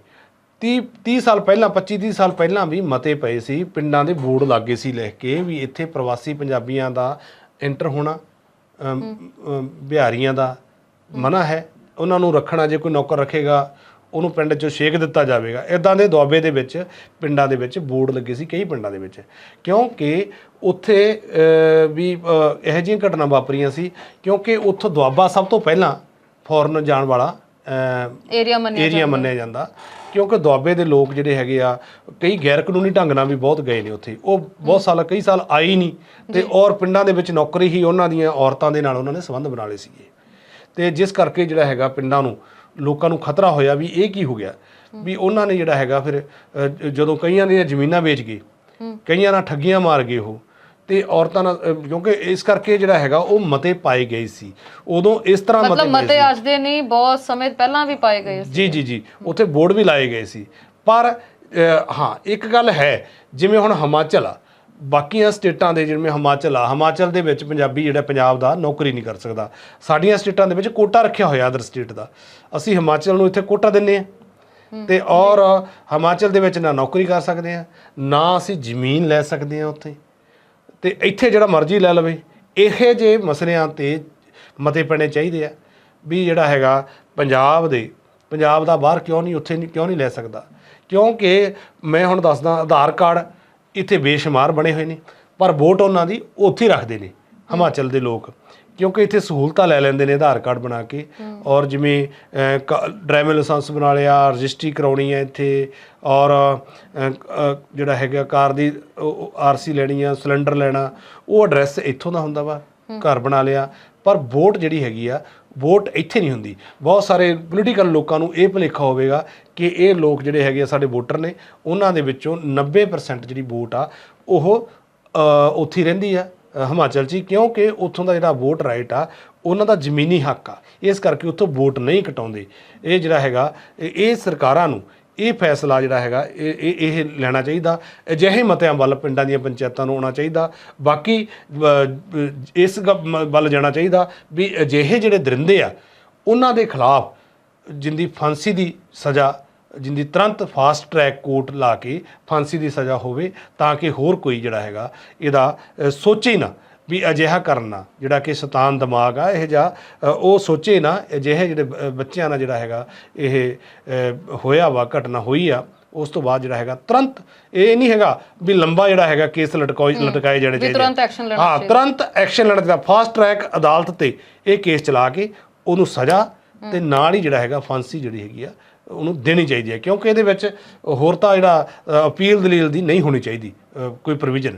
30 30 ਸਾਲ ਪਹਿਲਾਂ 25 30 ਸਾਲ ਪਹਿਲਾਂ ਵੀ ਮਤੇ ਪਏ ਸੀ ਪਿੰਡਾਂ ਦੇ ਬੋਰਡ ਲੱਗੇ ਸੀ ਲਿਖ ਕੇ ਵੀ ਇੱਥੇ ਪ੍ਰਵਾਸੀ ਪੰਜਾਬੀਆਂ ਦਾ ਐਂਟਰ ਹੋਣਾ ਬਿਹਾਰੀਆਂ ਦਾ ਮਨਾ ਹੈ। ਉਹਨਾਂ ਨੂੰ ਰੱਖਣਾ ਜੇ ਕੋਈ ਨੌਕਰ ਰੱਖੇਗਾ ਉਹਨੂੰ ਪਿੰਡ 'ਚੋਂ ਛੇਕ ਦਿੱਤਾ ਜਾਵੇਗਾ। ਇਦਾਂ ਦੇ ਦੁਆਬੇ ਦੇ ਵਿੱਚ ਪਿੰਡਾਂ ਦੇ ਵਿੱਚ ਬੋਰਡ ਲੱਗੇ ਸੀ ਕਈ ਪਿੰਡਾਂ ਦੇ ਵਿੱਚ। ਕਿਉਂਕਿ ਉੱਥੇ ਵੀ ਇਹੋ ਜਿਹੀਆਂ ਘਟਨਾ ਵਾਪਰੀਆਂ ਸੀ ਕਿਉਂਕਿ ਉੱਥੋਂ ਦੁਆਬਾ ਸਭ ਤੋਂ ਪਹਿਲਾਂ ਫੋਰਨ ਜਾਣ ਵਾਲਾ ਏਰੀਆ ਮੰਨਿਆ ਜਾਂਦਾ। ਕਿਉਂਕਿ ਦੁਆਬੇ ਦੇ ਲੋਕ ਜਿਹੜੇ ਹੈਗੇ ਆ ਕਈ ਗੈਰ ਕਾਨੂੰਨੀ ਢੰਗ ਨਾਲ ਵੀ ਬਹੁਤ ਗਏ ਨੇ ਉੱਥੇ। ਉਹ ਬਹੁਤ ਸਾਲ ਕਈ ਸਾਲ ਆਏ ਨਹੀਂ ਤੇ ਔਰ ਪਿੰਡਾਂ ਦੇ ਵਿੱਚ ਨੌਕਰੀ ਹੀ ਉਹਨਾਂ ਦੀਆਂ ਔਰਤਾਂ ਦੇ ਨਾਲ ਉਹਨਾਂ ਨੇ ਸੰਬੰਧ ਬਣਾ ਲਏ ਸੀਗੇ। ਤੇ ਜਿਸ ਕਰਕੇ ਜਿਹੜਾ ਹੈਗਾ ਪਿੰਡਾਂ ਨੂੰ ਲੋਕਾਂ ਨੂੰ ਖਤਰਾ ਹੋਇਆ ਵੀ ਇਹ ਕੀ ਹੋ ਗਿਆ? ਵੀ ਉਹਨਾਂ ਨੇ ਜਿਹੜਾ ਹੈਗਾ ਫਿਰ ਜਦੋਂ ਕਈਆਂ ਦੀਆਂ ਜ਼ਮੀਨਾਂ ਵੇਚ ਗਏ ਕਈਆਂ ਨਾਲ ਠੱਗੀਆਂ ਮਾਰ ਗਏ ਉਹ ਤੇ ਔਰਤਾਂ ਨਾਲ ਕਿਉਂਕਿ ਇਸ ਕਰਕੇ ਜਿਹੜਾ ਹੈਗਾ ਉਹ ਮਤੇ ਪਾਏ ਗਏ ਸੀ। ਉਦੋਂ ਇਸ ਤਰ੍ਹਾਂ ਮਤਲਬ ਮਤੇ ਪਏ ਮਤੇ ਅੱਜ ਦੇ ਨਹੀਂ ਬਹੁਤ ਸਮੇਂ ਪਹਿਲਾਂ ਵੀ ਪਾਏ ਗਏ ਸੀ। ਜੀ ਜੀ ਜੀ। ਉੱਥੇ ਬੋਰਡ ਵੀ ਲਾਏ ਗਏ ਸੀ। ਪਰ ਅ, ਹਾਂ ਇੱਕ ਗੱਲ ਹੈ ਜਿਵੇਂ ਹੁਣ ਹਿਮਾਚਲ ਆ ਬਾਕੀਆਂ ਸਟੇਟਾਂ ਦੇ ਜਿਵੇਂ ਹਿਮਾਚਲ ਆ ਹਿਮਾਚਲ ਦੇ ਵਿੱਚ ਪੰਜਾਬੀ ਜਿਹੜਾ ਪੰਜਾਬ ਦਾ ਨੌਕਰੀ ਨਹੀਂ ਕਰ ਸਕਦਾ। ਸਾਡੀਆਂ ਸਟੇਟਾਂ ਦੇ ਵਿੱਚ ਕੋਟਾ ਰੱਖਿਆ ਹੋਇਆ ਅਦਰ ਸਟੇਟ ਦਾ। ਅਸੀਂ ਹਿਮਾਚਲ ਨੂੰ ਇੱਥੇ ਕੋਟਾ ਦਿੰਨੇ ਆ ਤੇ ਔਰ ਹਿਮਾਚਲ ਦੇ ਵਿੱਚ ਨਾ ਨੌਕਰੀ ਕਰ ਸਕਦੇ ਆ ਨਾ ਅਸੀਂ ਜ਼ਮੀਨ ਲੈ ਸਕਦੇ ਆ ਉੱਥੇ। ਤੇ ਇੱਥੇ ਜਿਹੜਾ ਮਰਜ਼ੀ ਲੈ ਲਵੇ, ਇਹੇ ਜੇ ਮਸਲਿਆਂ ਤੇ ਮਤੇ ਪੈਣੇ ਚਾਹੀਦੇ ਆ ਵੀ ਜਿਹੜਾ ਹੈਗਾ ਪੰਜਾਬ ਦੇ, ਪੰਜਾਬ ਦਾ ਬਾਹਰ ਕਿਉਂ ਨਹੀਂ, ਉੱਥੇ ਨਹੀਂ, ਕਿਉਂ ਨਹੀਂ ਲੈ ਸਕਦਾ? ਕਿਉਂਕਿ ਮੈਂ ਹੁਣ ਦੱਸਦਾ, ਆਧਾਰ ਕਾਰਡ ਇੱਥੇ ਬੇਸ਼ੁਮਾਰ ਬਣੇ ਹੋਏ ਨੇ, ਪਰ ਵੋਟ ਉਹਨਾਂ ਦੀ ਉੱਥੇ ਹੀ ਰੱਖਦੇ ਨੇ ਹਿਮਾਚਲ ਦੇ ਲੋਕ। ਕਿਉਂਕਿ ਇੱਥੇ ਸਹੂਲਤਾਂ ਲੈ ਲੈਂਦੇ ਨੇ ਆਧਾਰ ਕਾਰਡ ਬਣਾ ਕੇ। ਔਰ ਜਿਵੇਂ ਡਰਾਈਵਿੰਗ ਲਾਇਸੈਂਸ ਬਣਾ ਲਿਆ, ਰਜਿਸਟਰੀ ਕਰਾਉਣੀ ਹੈ ਇੱਥੇ। ਔਰ ਜਿਹੜਾ ਹੈਗਾ ਕਾਰ ਦੀ ਆਰਸੀ ਲੈਣੀ ਆ, ਸਿਲੰਡਰ ਲੈਣਾ, ਉਹ ਐਡਰੈਸ ਇੱਥੋਂ ਦਾ ਹੁੰਦਾ ਵਾ। ਘਰ ਬਣਾ ਲਿਆ। ਪਰ ਵੋਟ ਜਿਹੜੀ ਹੈਗੀ ਆ, ਵੋਟ ਇੱਥੇ ਨਹੀਂ ਹੁੰਦੀ। ਬਹੁਤ ਸਾਰੇ ਪੋਲੀਟੀਕਲ ਲੋਕਾਂ ਨੂੰ ਇਹ ਭੁਲੇਖਾ ਹੋਵੇਗਾ ਕਿ ਇਹ ਲੋਕ ਜਿਹੜੇ ਹੈਗੇ ਆ, ਸਾਡੇ ਵੋਟਰ ਨੇ, ਉਹਨਾਂ ਦੇ ਵਿੱਚੋਂ 90% ਜਿਹੜੀ ਵੋਟ ਆ, ਉਹ ਉੱਥੇ ਰਹਿੰਦੀ ਆ। ਹਿਮਾਚਲ 'ਚ ਕਿਉਂਕਿ ਉੱਥੋਂ ਦਾ ਜਿਹੜਾ ਵੋਟ ਰਾਈਟ ਆ, ਉਹਨਾਂ ਦਾ ਜ਼ਮੀਨੀ ਹੱਕ ਆ। ਇਸ ਕਰਕੇ ਉੱਥੋਂ ਵੋਟ ਨਹੀਂ ਕਟਾਉਂਦੇ। ਇਹ ਜਿਹੜਾ ਹੈਗਾ, ਇਹ ਸਰਕਾਰਾਂ ਨੂੰ ਇਹ ਫੈਸਲਾ ਜਿਹੜਾ ਹੈਗਾ, ਇਹ ਇਹ ਇਹ ਲੈਣਾ ਚਾਹੀਦਾ। ਅਜਿਹੇ ਮਤਿਆਂ ਵੱਲ ਪਿੰਡਾਂ ਦੀਆਂ ਪੰਚਾਇਤਾਂ ਨੂੰ ਆਉਣਾ ਚਾਹੀਦਾ। ਬਾਕੀ ਇਸ ਗ- ਵੱਲ ਜਾਣਾ ਚਾਹੀਦਾ ਵੀ ਅਜਿਹੇ ਜਿਹੜੇ ਦਰਿੰਦੇ ਆ, ਉਹਨਾਂ ਦੇ ਖਿਲਾਫ ਜਿੰਦੀ ਫਾਂਸੀ ਦੀ ਸਜ਼ਾ ਜਿੰਦੀ ਤੁਰੰਤ ਫਾਸਟ ਟਰੈਕ ਕੋਰਟ ਲਾ ਕੇ ਫਾਂਸੀ ਦੀ ਸਜ਼ਾ ਹੋਵੇ ਤਾਂ ਕਿ ਹੋਰ ਕੋਈ ਜਿਹੜਾ ਹੈਗਾ ਇਹਦਾ ਸੋਚੇ ਨਾ ਵੀ ਅਜਿਹਾ ਕਰਨਾ ਜਿਹੜਾ ਕਿ ਸ਼ੈਤਾਨ ਦਿਮਾਗ ਆ ਇਹ ਜਾ ਉਹ ਸੋਚੇ ਨਾ ਅਜਿਹੇ ਜਿਹੜੇ ਬੱਚਿਆਂ ਨਾਲ ਜਿਹੜਾ ਹੈਗਾ ਇਹ ਹੋਇਆ ਵਾ ਘਟਨਾ ਹੋਈ ਆ ਉਸ ਤੋਂ ਬਾਅਦ ਜਿਹੜਾ ਹੈਗਾ ਤੁਰੰਤ ਇਹ ਨਹੀਂ ਹੈਗਾ ਵੀ ਲੰਬਾ ਜਿਹੜਾ ਹੈਗਾ ਕੇਸ ਲਟਕਾਏ ਲਟਕਾਏ ਜਾਣੇ ਚਾਹੀਦੇ ਤੁਰੰਤ action ਲੈਣਾ ਹਾਂ ਤੁਰੰਤ ਐਕਸ਼ਨ ਲੈਣਾ ਚਾਹੀਦਾ। ਫਾਸਟ ਟਰੈਕ ਅਦਾਲਤ ਤੇ ਇਹ ਕੇਸ ਚਲਾ ਕੇ ਉਹਨੂੰ ਸਜ਼ਾ ਤੇ ਨਾਲ ਹੀ ਜਿਹੜਾ ਹੈਗਾ ਫਾਂਸੀ ਜਿਹੜੀ ਹੈਗੀ ਆ ਉਹਨੂੰ ਦੇਣੀ ਚਾਹੀਦੀ ਹੈ ਕਿਉਂਕਿ ਇਹਦੇ ਵਿੱਚ ਹੋਰ ਤਾਂ ਜਿਹੜਾ ਅਪੀਲ ਦਲੀਲ ਦੀ ਨਹੀਂ ਹੋਣੀ ਚਾਹੀਦੀ ਕੋਈ ਪ੍ਰੋਵੀਜ਼ਨ।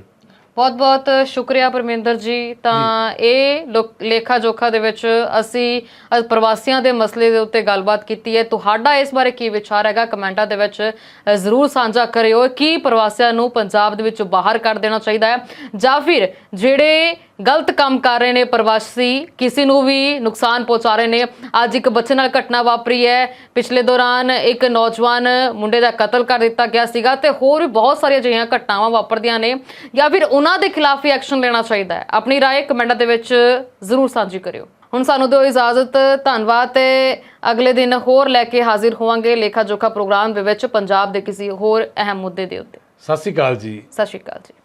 ਬਹੁਤ ਬਹੁਤ ਸ਼ੁਕਰੀਆ ਪਰਮਿੰਦਰ ਜੀ। ਤਾਂ ਇਹ ਲੇਖਾ ਜੋਖਾ ਦੇ ਵਿੱਚ ਅਸੀਂ ਪ੍ਰਵਾਸੀਆਂ ਦੇ ਮਸਲੇ ਦੇ ਉੱਤੇ ਗੱਲਬਾਤ ਕੀਤੀ ਹੈ। ਤੁਹਾਡਾ ਇਸ ਬਾਰੇ ਕੀ ਵਿਚਾਰ ਹੈਗਾ? ਕਮੈਂਟਾਂ ਦੇ ਵਿੱਚ ਜ਼ਰੂਰ ਸਾਂਝਾ ਕਰਿਓ। ਕੀ ਪ੍ਰਵਾਸੀਆਂ ਨੂੰ ਪੰਜਾਬ ਦੇ ਵਿੱਚੋਂ ਬਾਹਰ ਕੱਢ ਦੇਣਾ ਚਾਹੀਦਾ ਹੈ? ਜਾਂ ਫਿਰ ਜਿਹੜੇ ਗਲਤ ਕੰਮ ਕਰ ਰਹੇ ਨੇ ਪ੍ਰਵਾਸੀ ਕਿਸੇ ਨੂੰ ਵੀ ਨੁਕਸਾਨ ਪਹੁੰਚਾ ਰਹੇ ਨੇ ਅੱਜ ਇੱਕ ਬੱਚੇ ਨਾਲ ਘਟਨਾ ਵਾਪਰੀ ਹੈ ਪਿਛਲੇ ਦੌਰਾਨ ਇੱਕ ਨੌਜਵਾਨ ਮੁੰਡੇ ਦਾ ਕਤਲ ਕਰ ਦਿੱਤਾ ਗਿਆ ਸੀਗਾ ਤੇ ਹੋਰ ਵੀ ਬਹੁਤ ਸਾਰੀਆਂ ਅਜਿਹੀਆਂ ਘਟਨਾਵਾਂ ਵਾਪਰਦੀਆਂ ਨੇ ਜਾਂ ਫਿਰ ਉਹਨਾਂ ਦੇ ਖਿਲਾਫ ਵੀ ਐਕਸ਼ਨ ਲੈਣਾ ਚਾਹੀਦਾ ਹੈ ਆਪਣੀ رائے ਕਮੈਂਟਾਂ ਦੇ ਵਿੱਚ ਜ਼ਰੂਰ ਸਾਂਝੀ ਕਰਿਓ ਹੁਣ ਸਾਨੂੰ ਦਿਓ ਇਜਾਜ਼ਤ ਧੰਨਵਾਦ ਤੇ ਅਗਲੇ ਦਿਨ ਹੋਰ ਲੈ ਕੇ ਹਾਜ਼ਰ ਹੋਵਾਂਗੇ ਲੇਖਾ ਜੋਖਾ ਪ੍ਰੋਗਰਾਮ ਦੇ ਵਿੱਚ ਪੰਜਾਬ ਦੇ ਕਿਸੇ ਹੋਰ ਅਹਿਮ ਮੁੱਦੇ ਦੇ ਉੱਤੇ ਸਤਿ ਸ਼੍ਰੀ ਅਕਾਲ ਜੀ ਸਤਿ ਸ਼੍ਰੀ ਅਕਾਲ ਜੀ